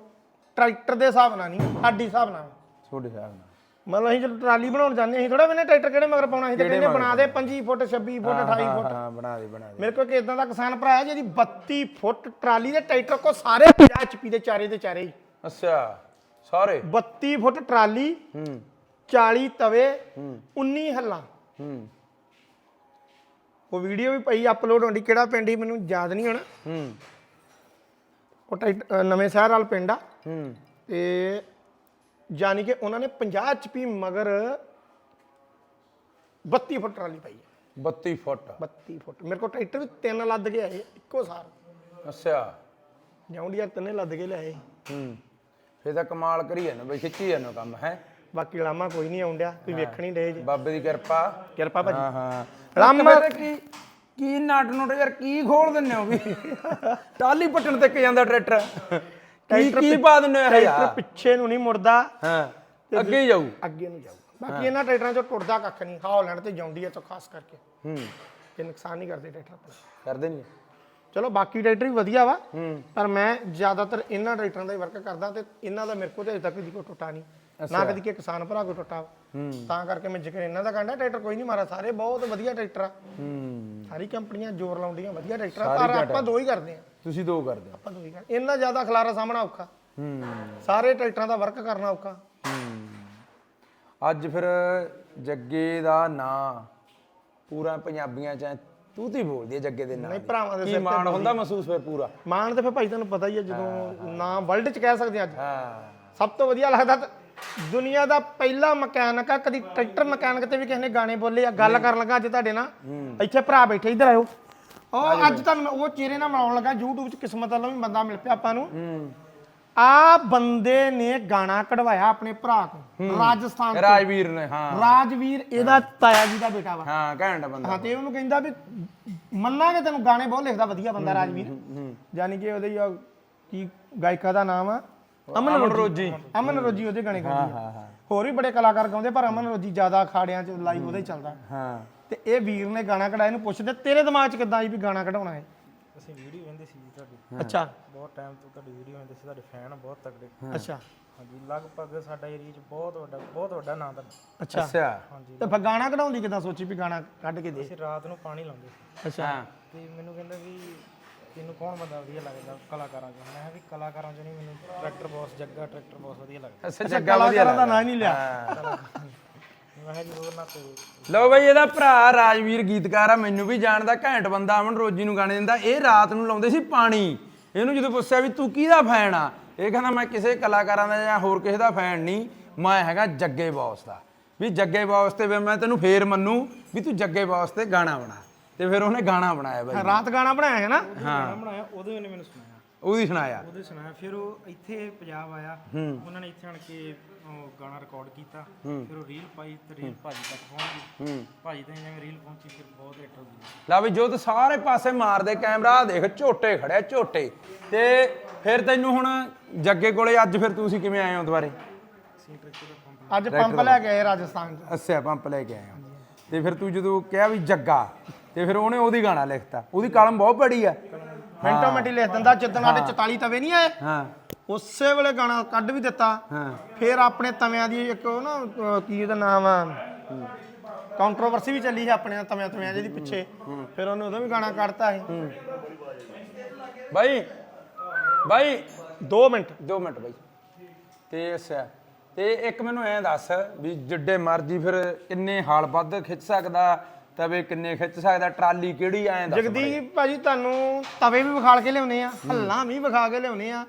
Speaker 2: ਟਰੈਕਟਰ ਦੇ ਹਿਸਾਬ ਨਾਲ ਨਹੀਂ ਸਾਡੀ ਹਿਸਾਬ ਨਾਲ।
Speaker 1: ਤੁਹਾਡੇ ਹਿਸਾਬ ਨਾਲ।
Speaker 2: ਮਤਲਬ ਅਸੀਂ ਜਦੋਂ ਟਰਾਲੀ ਬਣਾਉਣ ਜਾਂਦੇ ਅਸੀਂ ਥੋੜਾ ਮੈਨੇ ਟਰੈਕਟਰ ਕਿਹੜੇ ਮਗਰ ਪਾਉਣਾ ਸੀ ਤੇ ਕਹਿੰਦੇ ਬਣਾ ਦੇ 25 ਫੁੱਟ 26 ਫੁੱਟ 28
Speaker 1: ਹਾਂ,
Speaker 2: ਫੁੱਟ।
Speaker 1: ਹਾਂ ਬਣਾ ਦੇ ਬਣਾ ਦੇ।
Speaker 2: ਮੇਰੇ ਕੋਲ ਇੱਕ ਇਦਾਂ ਦਾ ਕਿਸਾਨ ਭਰਾ ਹੈ ਜਿਹਦੀ 32 ਫੁੱਟ ਟਰਾਲੀ ਦੇ ਟਰੈਕਟਰ ਕੋ ਸਾਰੇ 50 ਐਚਪੀ ਦੇ ਚਾਰੇ ਦੇ ਚਾਰੇ ਹੀ।
Speaker 1: ਅੱਛਾ ਸਾਰੇ?
Speaker 2: 32 ਫੁੱਟ ਟਰਾਲੀ
Speaker 1: ਹੂੰ।
Speaker 2: 40 ਤਵੇ
Speaker 1: ਹੂੰ।
Speaker 2: 19 ਹੱਲਾਂ।
Speaker 1: ਹੂੰ।
Speaker 2: ਉਹ ਵੀਡੀਓ ਵੀ ਪਈ ਅਪਲੋਡ ਹੁੰਦੀ ਕਿਹੜਾ ਪਿੰਡ ਹੀ ਮੈਨੂੰ ਯਾਦ ਨਹੀਂ ਹੁਣ।
Speaker 1: ਹੂੰ।
Speaker 2: ਉਹ ਅ, ਨਵੇਂ ਸ਼ਹਿਰ ਵਾਲ ਪਿੰਡ ਆ।
Speaker 1: ਹੂੰ।
Speaker 2: ਤੇ ਯਾਨੀ ਕਿ ਉਹਨਾਂ ਨੇ 50 ਐਚਪੀ ਮਗਰ 32 ਫੁੱਟ ਟਰਾਲੀ ਪਾਈ ਹੈ।
Speaker 1: 32 ਫੁੱਟ।
Speaker 2: 32 ਫੁੱਟ। ਮੇਰੇ ਕੋਲ ਟਰੈਕਟਰ ਵੀ ਤਿੰਨ ਲੱਦ ਕੇ ਆਏ ਇੱਕੋ ਸਾਰ
Speaker 1: ਅੱਛਾ।
Speaker 2: ਜੌਂਡੀਆ ਤਿੰਨੇ ਲੱਦ ਕੇ ਲਿਆਏ।
Speaker 1: ਹੂੰ। ਫੇਰ ਤਾਂ ਕਮਾਲ ਕਰੀ ਜਾਂਦਾ ਬਈ ਖਿੱਚੀ ਜਾਂਦਾ ਕੰਮ ਹੈ?
Speaker 2: ਬਾਕੀ ਲਾਮਾ ਕੋਈ ਨਹੀਂ ਆਉਂਦਿਆ ਤੁਸੀਂ ਵੇਖਣ ਹੀ ਜੀ।
Speaker 1: ਬਾਬੇ ਦੀ ਕਿਰਪਾ।
Speaker 2: ਕਿਰਪਾ ਭਾਜੀ।
Speaker 1: ਹਾਂ ਹਾਂ।
Speaker 2: ਰਾਮ
Speaker 1: ਕੀ ਕੀ ਨਾਟ ਨੋਟ ਯਾਰ ਕੀ ਖੋਲ ਦਿੰਨੇ ਹੋ ਵੀ? ਟਾਲੀ ਪੱਟਣ ਤੱਕ ਜਾਂਦਾ ਟਰੈਕਟਰ। ਕੀ ਕੀ ਪਾ ਦਿੰਨੇ ਹੋ ਯਾਰ?
Speaker 2: ਪਿੱਛੇ ਨੂੰ ਨਹੀਂ ਮੁੜਦਾ।
Speaker 1: ਹਾਂ ਅੱਗੇ ਹੀ ਜਾਊ।
Speaker 2: ਅੱਗੇ ਨੂੰ ਜਾਊ। ਬਾਕੀ ਇਹਨਾਂ ਟਰੈਕਟਰਾਂ ਚੋਂ ਟੁੱਟਦਾ ਕੱਖ ਨਹੀਂ। ਹਾਲੈਂਡ ਤੇ ਜੌਂਡੀਆ ਤੋਂ ਖਾਸ ਕਰਕੇ।
Speaker 1: ਹੂੰ।
Speaker 2: ਇਹ ਨੁਕਸਾਨ ਨਹੀਂ ਕਰਦੇ ਟਰੈਕਟਰ ਆਪਣੇ।
Speaker 1: ਕਰਦੇ ਨਹੀਂ।
Speaker 2: ਚਲੋ ਬਾਕੀ ਟਰੈਕਟਰ ਵੀ ਵਧੀਆ ਵਾ।
Speaker 1: ਹੂੰ।
Speaker 2: ਪਰ ਮੈਂ ਜ਼ਿਆਦਾਤਰ ਇਹਨਾਂ ਟਰੈਕਟਰਾਂ ਦਾ ਹੀ ਵਰਕ ਕਰਦਾ ਤੇ ਇਹਨਾਂ ਦਾ ਮੇਰੇ ਕੋਲ ਤੇ ਅਜੇ ਤੱਕ ਕਦੀ ਕੋਈ ਟੁੱਟਾ ਨਹੀਂ। ਨਾ ਕਦੀ ਕਿ ਕਿਸਾਨ ਭਰਾ ਕੋਈ ਟੁੱਟਾ ਤਾਂ ਕਰਕੇ ਮੈਂ ਜ਼ਿਕਰ ਇਹਨਾਂ ਦਾ ਕਰਦਾ ਟਰੈਕਟਰ ਕੋਈ ਨਹੀਂ ਮਾਰਾ ਸਾਰੇ ਬਹੁਤ ਵਧੀਆ ਟਰੈਕਟਰ ਆ।
Speaker 1: ਹੂੰ।
Speaker 2: ਸਾਰੀ ਕੰਪਨੀਆਂ ਜ਼ੋਰ ਲਾਉਂਦੀਆਂ ਵਧੀਆ ਟਰੈਕਟਰ ਆ ਪਰ ਆਪਾਂ ਦੋ ਹੀ ਕਰਦੇ ਆ।
Speaker 1: ਤੁਸੀਂ ਦੋ ਕਰਦੇ ਹੋ।
Speaker 2: ਆਪਾਂ ਦੋ ਹੀ ਕਰਦੇ ਇੰਨਾ ਜ਼ਿਆਦਾ ਖਲਾਰਾ ਸਾਹਮਣਾ ਔਖਾ।
Speaker 1: ਹੂੰ।
Speaker 2: ਸਾਰੇ ਟਰੈਕਟਰਾਂ ਦਾ ਵਰਕ ਕਰਨਾ ਔਖਾ।
Speaker 1: ਅੱਜ ਫਿਰ ਜੱਗੇ ਦਾ ਨਾਂ ਪੂਰਾ ਪੰਜਾਬੀਆਂ ਚ ਤੂੰ ਤੀ ਬੋਲਦੀ ਹੈ ਜੱਗੇ ਦੇ ਨਾਂ
Speaker 2: ਨਹੀਂ। ਭਰਾਵਾਂ ਦੇ
Speaker 1: ਕੀ
Speaker 2: ਸਿਰ
Speaker 1: ਮਾਣ ਹੁੰਦਾ ਮਹਿਸੂਸ ਫਿਰ ਪੂਰਾ?
Speaker 2: ਮਾਣ ਤੇ ਫਿਰ ਭਾਈ ਤੁਹਾਨੂੰ ਪਤਾ ਹੀ ਹੈ ਜਦੋਂ ਨਾਮ ਵਰਲਡ 'ਚ ਕਹਿ ਸਕਦੇ ਅੱਜ।
Speaker 1: ਹਾਂ।
Speaker 2: ਸਭ ਤੋਂ ਵਧੀਆ ਲੱਗਦਾ ਤਾਂ ਦੁਨੀਆ ਦਾ ਪਹਿਲਾ ਮਕੈਨਿਕ ਆ ਕਦੀ ਟਰੈਕਟਰ ਮਕੈਨਿਕ ਤੇ ਵੀ ਕਿਸੇ ਨੇ ਗਾਣੇ ਬੋਲੇ ਆ ਗੱਲ ਕਰਨ ਲੱਗਾ ਅੱਜ ਤੁਹਾਡੇ ਨਾਲ। ਇੱਥੇ ਭਰਾ ਬੈਠੇ ਇੱਧਰ ਆਇਓ। ਉਹ ਅੱਜ ਤੁਹਾਨੂੰ ਮੈਂ ਉਹ ਚਿਹਰੇ ਨਾਲ ਮਿਲਾਉਣ ਲੱਗਾ YouTube 'ਚ ਕਿਸਮਤ ਵੱਲੋਂ ਵੀ ਬੰਦਾ ਮਿਲ ਪਿਆ ਆਪਾਂ ਨੂੰ। ਆ ਬੰਦੇ ਨੇ ਗਾਣਾ ਕਢਵਾਇਆ ਆਪਣੇ ਭਰਾ ਤੋਂ ਰਾਜਸਥਾਨ ਤੋਂ।
Speaker 1: ਰਾਜਵੀਰ ਨੇ ਹਾਂ।
Speaker 2: ਰਾਜਵੀਰ ਇਹਦਾ ਤਾਇਆ ਜੀ ਦਾ ਬੇਟਾ ਵਾ।
Speaker 1: ਹਾਂ ਘੈਂਟ ਬੰਦਾ
Speaker 2: ਹਾਂ ਤੇ ਉਹਨੂੰ ਕਹਿੰਦਾ ਵੀ ਮੰਨਾਂਗੇ ਤੈਨੂੰ ਗਾਣੇ ਬਹੁਤ ਲਿਖਦਾ ਵਧੀਆ ਬੰਦਾ ਰਾਜਵੀਰ। ਯਾਨੀ ਕਿ ਉਹਦੇ ਕੀ ਗਾਇਕਾ ਦਾ ਨਾਮ ਆ? ਅਮਨ ਰੋਜੀ। ਅਮਨ ਰੋਜੀ ਉਹਦੇ ਗਾਣੇ ਗਾਉਂਦੀ
Speaker 1: ਹਾਂ ਹਾਂ।
Speaker 2: ਹੋਰ ਵੀ ਬੜੇ ਕਲਾਕਾਰ ਗਾਉਂਦੇ ਪਰ ਅਮਨ ਰੋਜੀ ਜ਼ਿਆਦਾ ਅਖਾੜਿਆਂ 'ਚ ਲਾਈਵ ਉਹਦਾ ਹੀ ਚੱਲਦਾ।
Speaker 1: ਹਾਂ।
Speaker 2: ਤੇ ਇਹ ਵੀਰ ਨੇ ਗਾਣਾ ਕਢਾਇਆ ਇਹਨੂੰ ਪੁੱਛਦੇ ਤੇਰੇ ਦਿਮਾਗ 'ਚ ਕਿੱਦਾਂ ਆਈ ਵੀ ਗਾਣਾ ਕਢਾਉਣਾ ਹੈ
Speaker 3: ਅਸੀਂ ਵੀਡੀਓ ਵੇਂਦੇ ਸੀ ਜੀ ਤੁਹਾਡੀ।
Speaker 2: ਅੱਛਾ।
Speaker 3: ਬਹੁਤ ਟਾਈਮ ਤੋਂ ਤੁਹਾਡੀ ਵੀਡੀਓ ਵੇਂਦੇ ਸੀ ਤੁਹਾਡੇ ਫੈਨ ਬਹੁਤ ਤਗੜੇ
Speaker 2: ਅੱਛਾ।
Speaker 3: ਹਾਂਜੀ ਲਗਭਗ ਸਾਡਾ ਏਰੀਆ 'ਚ ਬਹੁਤ ਵੱਡਾ ਬਹੁਤ ਵੱਡਾ ਨਾਂ ਤੁਹਾਡਾ
Speaker 2: ਅੱਛਾ।
Speaker 1: ਅੱਛਾ।
Speaker 3: ਹਾਂਜੀ।
Speaker 2: ਤੇ ਫਿਰ ਗਾਣਾ ਕਢਾਉਂਦੀ ਕਿੱਦਾਂ ਸੋਚੀ ਵੀ ਗਾਣਾ ਕੱਢ ਕੇ ਦੇ।
Speaker 3: ਅਸੀਂ ਰਾਤ ਨੂੰ ਪਾਣੀ ਲਾਉਂਦੇ ਸੀ।
Speaker 2: ਅੱਛਾ।
Speaker 3: ਤੇ ਮੈਨੂੰ ਕਹਿੰਦਾ ਵੀ ਤੈਨੂੰ ਕੌਣ ਬੰਦਾ ਵਧੀਆ ਲੱਗਦਾ ਕਲਾਕਾਰਾਂ 'ਚ? ਮੈਂ ਕਿਹਾ ਵੀ ਕਲਾਕਾਰਾਂ 'ਚ ਨਹੀਂ ਮੈਨੂੰ tractor boss Jagga tractor boss ਵਧੀਆ ਲੱਗਦਾ।
Speaker 1: ਅੱਛਾ ਜੱਗਾ ਵਧੀਆ
Speaker 2: ਕਲਾਕਾਰਾਂ ਦਾ ਨਾਂ ਨਹੀਂ ਲਿਆ।
Speaker 3: ਮੈਂ ਕਿਹਾ ਜੀ ਹੋਰ ਨਾ ਕੋਈ।
Speaker 1: ਲਓ ਬਈ ਇਹਦਾ ਭਰਾ ਰਾਜਵੀਰ ਗੀਤਕਾਰ ਆ ਮੈਨੂੰ ਵੀ ਜਾਣਦਾ ਘੈਂਟ ਬੰਦਾ ਅਮਨ ਰੋਜੀ ਨੂੰ ਗਾਣੇ ਦਿੰਦਾ। ਇਹ ਰਾਤ ਨੂੰ ਲਾਉਂਦੇ ਸੀ ਪਾਣੀ। ਇਹਨੂੰ ਜਦੋਂ ਪੁੱਛਿਆ ਵੀ ਤੂੰ ਕਿਹਦਾ ਫੈਨ ਆ? ਇਹ ਕਹਿੰਦਾ ਮੈਂ ਕਿਸੇ ਕਲਾਕਾਰਾਂ ਦਾ ਜਾਂ ਹੋਰ ਕਿਸੇ ਦਾ ਫੈਨ ਨਹੀਂ ਮੈਂ ਹੈਗਾ ਜੱਗੇ ਬੌਸ ਦਾ। ਵੀ ਜੱਗੇ ਬੌਸ ਤੇ ਵੀ ਮੈਂ ਤੈਨੂੰ ਫੇਰ ਮੰਨੂ ਵੀ ਤੂੰ ਜੱਗੇ ਬੌਸ ਤੇ ਗਾਣਾ ਬਣਾ। ਤੇ ਫਿਰ ਉਹਨੇ ਗਾਣਾ ਬਣਾਇਆ ਬਾਈ।
Speaker 2: ਰਾਤ ਗਾਣਾ ਬਣਾਇਆ ਹੈ ਨਾ?
Speaker 3: ਗਾਣਾ ਬਣਾਇਆ ਉਹਦੇ ਉਹਨੇ ਮੈਨੂੰ ਸੁਣਾਇਆ।
Speaker 1: ਉਹਦੀ ਸੁਣਾਇਆ?
Speaker 3: ਉਹਦੇ ਸੁਣਾਇਆ। ਫਿਰ ਉਹ ਇੱਥੇ ਪੰਜਾਬ ਆਇਆ। ਉਹਨਾਂ ਨੇ ਇੱਥੇ ਆਣ ਕੇ ਉਹ ਗਾਣਾ ਰਿਕਾਰਡ ਕੀਤਾ। ਫਿਰ ਉਹ ਰੀਲ ਪਾਈ ਤੇ ਰੀਲ ਭਾਜੀ ਤੱਕ ਪਹੁੰਚ ਗਈ। ਭਾਜੀ ਤਾਂ ਜਿਵੇਂ ਰੀਲ ਪਹੁੰਚੀ ਫਿਰ ਬਹੁਤ ਹਿੱਟ ਹੋ ਗਈ।
Speaker 1: ਲਾ ਵੀ ਜੋਤ ਸਾਰੇ ਪਾਸੇ ਮਾਰਦੇ ਕੈਮਰਾ ਦੇਖ ਝੋਟੇ ਖੜਿਆ ਝੋਟੇ। ਤੇ ਫਿਰ ਤੈਨੂੰ ਹੁਣ ਜੱਗੇ ਕੋਲੇ ਅੱਜ ਫਿਰ ਤੁਸੀਂ ਕਿਵੇਂ ਆਏ ਹੋ ਦੁਬਾਰੇ?
Speaker 2: ਅੱਜ ਪੰਪ ਲੈ ਕੇ ਆਏ ਰਾਜਸਥਾਨ 'ਚ।
Speaker 1: ਅੱਛਾ ਪੰਪ ਲੈ ਕੇ ਆਏ ਹੋ। ਤੇ ਫਿਰ ਤੂੰ ਜਦੋਂ ਕਿਹਾ ਵੀ ਜੱਗਾ ਤੇ ਫਿਰ ਉਹਨੇ ਉਹਦੀ ਗਾਣਾ ਲਿਖਤਾ। ਉਹਦੀ ਕਲਮ ਬਹੁਤ ਬੜੀ ਆ।
Speaker 2: ਮਿੰਟੋ ਮਿੰਟੀ ਲਿਖ ਦਿੰਦਾ ਜਿੱਦਣ ਸਾਡੇ 44 ਤਵੇ ਨਹੀਂ ਆਏ
Speaker 1: ਹਾਂ।
Speaker 2: ਉਸੇ ਵੇਲੇ ਗਾਣਾ ਕੱਢ ਵੀ ਦਿੱਤਾ।
Speaker 1: ਹਾਂ।
Speaker 2: ਫਿਰ ਆਪਣੇ ਤਵਿਆਂ ਦੀ ਇੱਕ ਉਹ ਨਾ ਅਹ ਕੀ ਉਹਦਾ ਨਾਮ ਆ? ਕੰਟਰੋਵਰਸੀ ਵੀ ਚੱਲੀ ਸੀ ਆਪਣੇ ਤਵਿਆਂ ਤਵਿਆਂ ਜਿਹਦੀ ਪਿੱਛੇ। ਫਿਰ ਉਹਨੇ ਉਹਦਾ ਵੀ ਗਾਣਾ ਕੱਢਤਾ ਸੀ।
Speaker 1: ਬਾਈ ਬਾਈ।
Speaker 2: 2 ਮਿੰਟ।
Speaker 1: 2 ਮਿੰਟ ਬਾਈ। ਤੇ ਅੱਛਾ ਤੇ ਇੱਕ ਮੈਨੂੰ ਐਂ ਦੱਸ ਵੀ ਜਿੱਡੇ ਮਰਜ਼ੀ ਫਿਰ ਕਿੰਨੇ ਹਾਲ ਵੱਧ ਖਿੱਚ ਸਕਦਾ ਤਵੇ ਕਿੰਨੇ ਖਿੱਚ ਸਕਦਾ ਟਰਾਲੀ ਕਿਹੜੀ ਐਂ ਦੱਸ
Speaker 2: ਜਗਦੀਪ ਭਾਜੀ ਤੁਹਾਨੂੰ ਤਵੇ ਵੀ ਵਿਖਾਲ ਕੇ ਲਿਆਉਨੇ ਆ ਹੱਲਾਂ ਵੀ ਵਿਖਾ ਕੇ ਲਿਆਉਨੇ ਆ।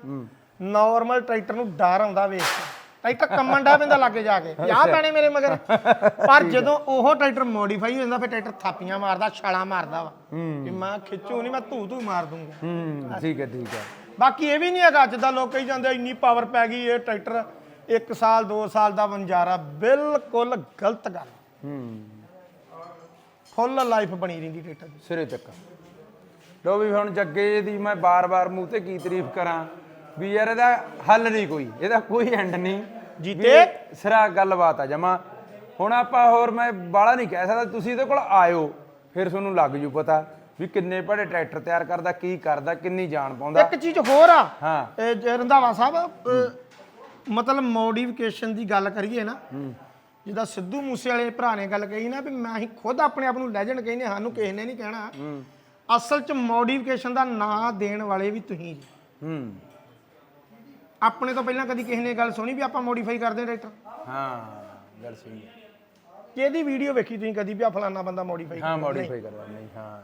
Speaker 2: ਨਾਰਮਲ ਟਰੈਕਟਰ ਨੂੰ ਡਰ ਆਉਂਦਾ ਵੇਖ ਕੇ। ਟਰੈਕਟਰ ਕੰਮਣ ਡਾ ਪੈਂਦਾ ਲਾਗੇ ਜਾ ਕੇ। ਆ ਪੈਣੇ ਮੇਰੇ ਮਗਰ। ਪਰ ਜਦੋਂ ਉਹ ਟਰੈਕਟਰ ਮੋਡੀਫਾਈ ਹੋ ਜਾਂਦਾ ਫਿਰ ਟਰੈਕਟਰ ਥਾਪੀਆਂ ਮਾਰਦਾ ਛਾਲਾਂ ਮਾਰਦਾ ਵਾ। ਕਿ ਮੈਂ ਖਿੱਚੂ ਨਹੀਂ ਮੈਂ ਧੂ ਧੂ ਮਾਰ ਦੂੰਗਾ।
Speaker 1: ਹੂੰ ਠੀਕ ਹੈ ਠੀਕ ਹੈ
Speaker 2: ਬਾਕੀ ਇਹ ਵੀ ਨਹੀਂ ਹੈਗਾ ਜਿੱਦਾਂ ਲੋਕ ਕਹੀ ਜਾਂਦੇ ਇੰਨੀ ਪਾਵਰ ਪੈ ਗਈ ਇਹ ਟਰੈਕਟਰ 1 ਸਾਲ 2 ਸਾਲ ਦਾ ਵੰਜਾਰਾ ਬਿਲਕੁਲ ਗਲਤ ਗੱਲ।
Speaker 1: ਹੂੰ।
Speaker 2: ਫੁੱਲ ਲਾਈਫ ਬਣੀ ਰਹਿੰਦੀ ਟਰੈਕਟਰ ਦੀ।
Speaker 1: ਸਿਰੇ ਤੱਕ। ਲੋ ਵੀ ਹੁਣ ਜੱਗੇ ਦੀ ਮੈਂ ਬਾਰ-ਬਾਰ ਮੂੰਹ ਤੇ ਕੀ ਤਾਰੀਫ ਕਰਾਂ ਵੀ ਯਾਰ ਇਹਦਾ ਹੱਲ ਨਹੀਂ ਕੋਈ ਇਹਦਾ ਕੋਈ ਐਂਡ ਨਹੀਂ।
Speaker 2: ਜੀਤੇ।
Speaker 1: ਸਿਰਾ ਗੱਲਬਾਤ ਆ ਜਮਾ। ਹੁਣ ਆਪਾਂ ਹੋਰ ਮੈਂ ਬਾਲਾ ਨਹੀਂ ਕਹਿ ਸਕਦਾ ਤੁਸੀਂ ਇਹਦੇ ਕੋਲ ਆਇਓ ਫਿਰ ਤੁਹਾਨੂੰ ਲੱਗ ਜੂ ਪਤਾ ਵੀ ਕਿੰਨੇ ਭੜੇ ਟਰੈਕਟਰ ਤਿਆਰ ਕਰਦਾ ਕੀ ਕਰਦਾ ਕਿੰਨੀ ਜਾਨ ਪਾਉਂਦਾ।
Speaker 2: ਇੱਕ ਚੀਜ਼ ਹੋਰ ਆ
Speaker 1: ਹਾਂ।
Speaker 2: ਰੰਧਾਵਾ ਸਾਹਿਬ ਮਤਲਬ ਮੋਡੀਫਿਕੇਸ਼ਨ ਦੀ ਗੱਲ ਕਰੀਏ ਨਾ ਜਿੱਦਾਂ ਸਿੱਧੂ ਮੂਸੇ ਵਾਲੇ ਭਰਾ ਨੇ ਗੱਲ ਕਹੀ ਨਾ ਵੀ ਮੈਂ ਹੀ ਖੁਦ ਆਪਣੇ ਆਪ ਨੂੰ ਲੈਜੈਂਡ ਕਹਿੰਦੇ ਸਾਨੂੰ ਕਿਸੇ ਨੇ ਨਹੀਂ ਕਹਿਣਾ। ਅਸਲ 'ਚ ਮੋਡੀਫਿਕੇਸ਼ਨ ਦਾ ਨਾਂ ਦੇਣ ਵਾਲੇ ਵੀ ਤੁਸੀਂ ਜੀ।
Speaker 1: ਹੂੰ।
Speaker 2: ਆਪਣੇ ਤੋਂ ਪਹਿਲਾਂ ਕਦੀ ਕਿਸੇ ਨੇ ਗੱਲ ਸੁਣੀ ਵੀ ਆਪਾਂ ਮੋਡੀਫਾਈ ਕਰਦੇ ਟਰੈਕਟਰ
Speaker 1: ਹਾਂ ਗੱਲ ਸਹੀ ਹੈ।
Speaker 2: ਕਿਹਦੀ ਵੀਡੀਓ ਵੇਖੀ ਤੁਸੀਂ ਕਦੀ ਵੀ ਆ ਫਲਾਨਾ ਬੰਦਾ ਮੋਡੀਫਾਈ
Speaker 1: ਹਾਂ ਮੋਡੀਫਾਈ ਕਰਦਾ ਨਹੀਂ ਹਾਂ।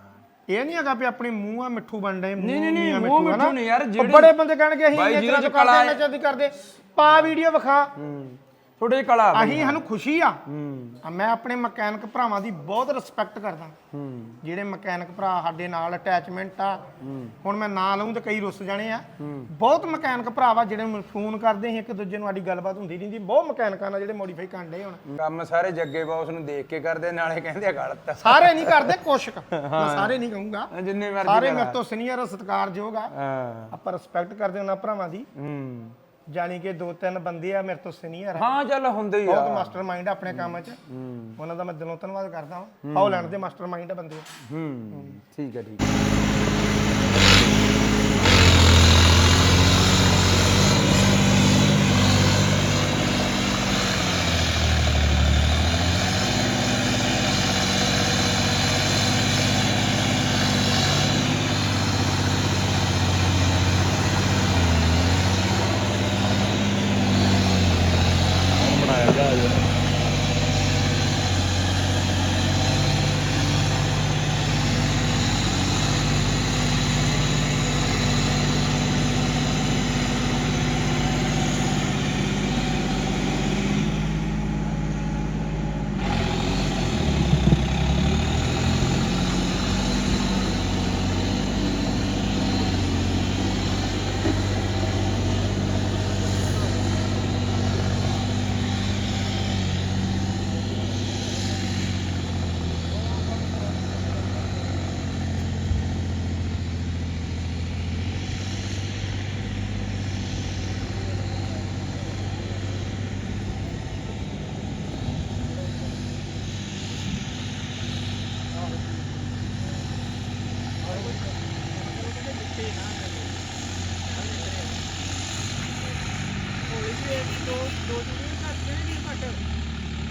Speaker 2: ਇਹ ਨਹੀਂ ਹੈਗਾ ਵੀ ਆਪਣੇ ਮੂੰਹ ਆ ਮਿੱਠੂ ਬਣਦੇ
Speaker 1: ਨਹੀਂ, ਨਹੀਂ, ਨਹੀਂ, ਮੂੰਹ ਮਿੱਠੂ ਨਹੀਂ ਯਾਰ, ਜਿਹੜੀ-
Speaker 2: ਬੜੇ ਬੰਦੇ ਕਹਿਣਗੇ ਅਸੀਂ ਇਹ ਤਰ੍ਹਾਂ ਕਰਦੇ। ਪਾ ਵੀਡੀਓ ਵਿਖਾ।
Speaker 1: ਹੂੰ। ਥੋੜੇ ਜਿਹੀ ਕਲਾ।
Speaker 2: ਅਸੀਂ ਸਾਨੂੰ ਖੁਸ਼ੀ ਆ।
Speaker 1: ਹੂੰ।
Speaker 2: ਮੈਂ ਆਪਣੇ ਮਕੈਨਿਕ ਭਰਾਵਾਂ ਦੀ ਬਹੁਤ ਰਿਸਪੈਕਟ ਕਰਦਾ।
Speaker 1: ਹੂੰ।
Speaker 2: ਜਿਹੜੇ ਮਕੈਨਿਕ ਭਰਾ ਸਾਡੇ ਨਾਲ ਅਟੈਚਮੈਂਟ ਆ। ਹੁਣ ਮੈਂ ਨਾਂ ਲਵਾਂ ਤੇ ਕਈ ਰੁੱਸ ਜਾਣੇ ਆ। ਬਹੁਤ ਮਕੈਨਿਕ ਭਰਾ ਵਾ ਜਿਹੜੇ ਮੈਨੂੰ ਫੋਨ ਕਰਦੇ ਸੀ ਇੱਕ ਦੂਜੇ ਨੂੰ ਸਾਡੀ ਗੱਲਬਾਤ ਹੁੰਦੀ ਰਹਿੰਦੀ। ਬਹੁਤ ਮਕੈਨਿਕਾਂ ਨਾਲ ਜਿਹੜੇ ਮੋਡੀਫਾਈ ਕਰਦੇ ਹੁਣ।
Speaker 1: ਕੰਮ ਸਾਰੇ ਜੱਗੇ ਬੌਸ ਨੂੰ ਦੇਖ ਕੇ ਕਰਦੇ ਨਾਲੇ ਕਹਿੰਦੇ ਆ ਗਲਤ ਆ
Speaker 2: ਸਾਰੇ ਨਹੀਂ ਕਰਦੇ ਕੁਛ ਕੁ। ਮੈਂ ਸਾਰੇ ਨਹੀਂ ਕਹੂੰਗਾ।
Speaker 1: ਜਿੰਨੇ ਮਰਜ਼ੀ
Speaker 2: ਸਾਰੇ। ਮੇਰੇ ਤੋਂ ਸੀਨੀਅਰ ਸਤਿਕਾਰਯੋਗ ਆ।
Speaker 1: ਹਾਂ।
Speaker 2: ਆਪਾਂ ਰਿਸਪੈਕਟ ਕਰਦੇ ਉਹਨਾਂ ਭਰਾਵਾਂ ਦੀ।
Speaker 1: ਹੂੰ।
Speaker 2: ਜਾਣੀ ਕਿ ਦੋ ਤਿੰਨ ਬੰਦੇ ਆ ਮੇਰੇ ਤੋਂ ਸੀਨੀਅਰ
Speaker 1: ਹਾਂ ਚੱਲ ਹੁੰਦੇ ਹੀ
Speaker 2: ਬਹੁਤ
Speaker 1: ਆ
Speaker 2: ਮਾਸਟਰ ਮਾਈਂਡ ਆਪਣੇ ਕੰਮ 'ਚ। ਉਹਨਾਂ ਦਾ ਮੈਂ ਦਿਲੋਂ ਧੰਨਵਾਦ ਕਰਦਾ ਹਾਂ। ਹਾਲੈਂਡ ਦੇ ਮਾਸਟਰ ਮਾਈਂਡ ਆ ਬੰਦੇ।
Speaker 1: ਹੂੰ ਠੀਕ ਹੈ ਠੀਕ ਹੈ।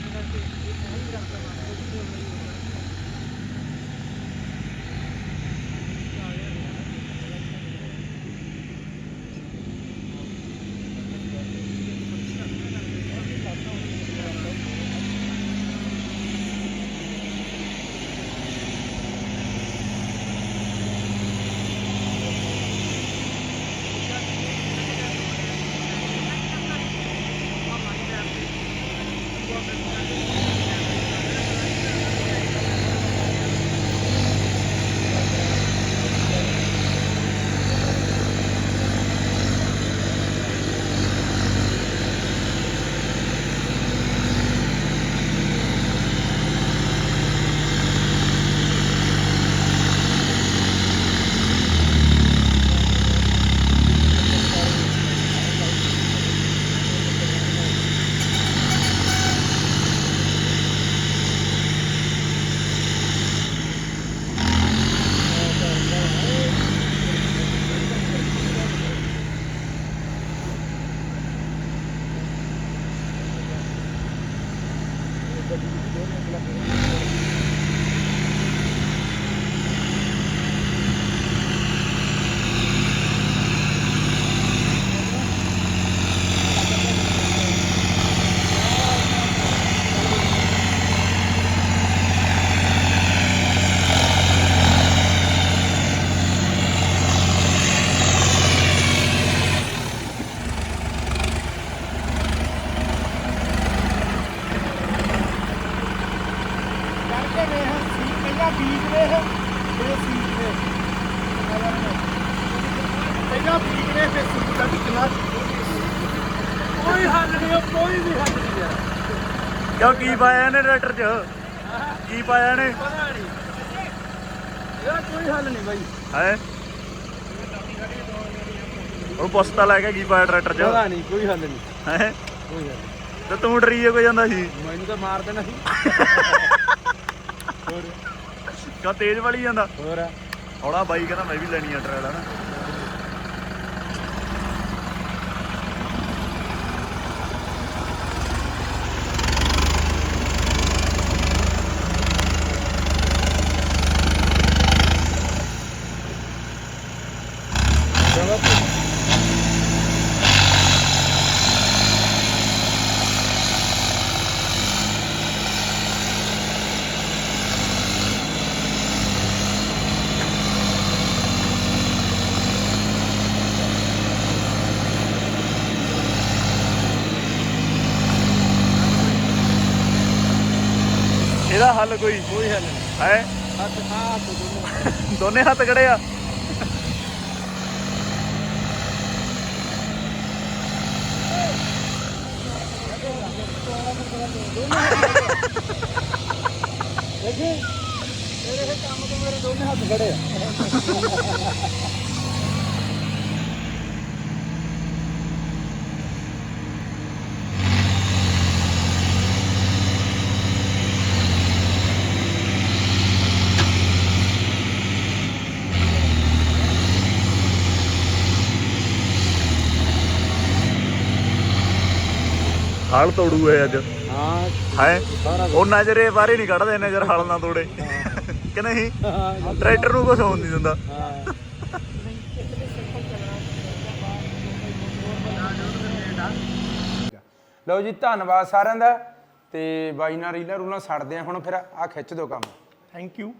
Speaker 2: ਕਰਕੇ
Speaker 4: 'ਚ। ਕੀ ਪਾਇਆ ਨੇ
Speaker 1: ਇਹਦਾ ਕੋਈ ਹੱਲ ਨਹੀਂ ਬਾਈ।
Speaker 4: ਹੈ? ਉਹ ਪੁਸਤਾ ਲੈ ਕੇ ਕੀ ਪਾਇਆ ਟਰੈਕਟਰ 'ਚ?
Speaker 1: ਪਤਾ ਨਹੀਂ ਕੋਈ ਹੱਲ ਨਹੀਂ।
Speaker 4: ਹੈ?
Speaker 1: ਕੋਈ ਹੱਲ।
Speaker 4: ਤੇ ਤੂੰ ਡਰੀਏ ਕੋ ਜਾਂਦਾ ਸੀ?
Speaker 1: ਮੈਨੂੰ ਤਾਂ ਮਾਰ ਦੇਣਾ ਸੀ। ਹੋਰ
Speaker 4: ਕਾ ਤੇਜ਼ ਵਾਲੀ ਜਾਂਦਾ?
Speaker 1: ਹੋਰ।
Speaker 4: ਹੌਲਾ ਬਾਈ ਕਹਿੰਦਾ ਮੈਂ ਵੀ ਲੈਣੀ ਆ ਟਰੈਲ ਹਨਾ ਇਹਦਾ ਹੱਲ ਕੋਈ?
Speaker 1: ਕੋਈ ਹੱਲ ਨਹੀਂ।
Speaker 4: ਹੈ?
Speaker 1: ਹੱਥ ਤੂੰ ਦੋਨੇ। ਹੱਥ ਖੜੇ ਆ?
Speaker 4: ਹਲ ਤੋੜੂ ਇਹ ਅੱਜ।
Speaker 1: ਹਾਂ।
Speaker 4: ਹੈ? ਉਹ ਨਜ਼ਰੇ ਬਾਰੇ ਨਹੀਂ ਕੱਢਦੇ ਨਜ਼ਰ ਹਲ ਨਾ ਤੋੜੇ। ਕਿ ਨਹੀਂ? ਟਰੈਕਟਰ ਨੂੰ ਕੁਝ ਹੋਣ ਨਹੀਂ ਦਿੰਦਾ।
Speaker 1: ਲਓ ਜੀ ਧੰਨਵਾਦ ਸਾਰਿਆਂ ਦਾ। ਤੇ ਬਾਈ ਨਾਲ ਰੀਲਾਂ ਰੂਲਾਂ ਛੱਡਦੇ ਆ ਹੁਣ ਫਿਰ ਆ ਖਿੱਚ ਦਿਓ ਕੰਮ।
Speaker 2: Thank you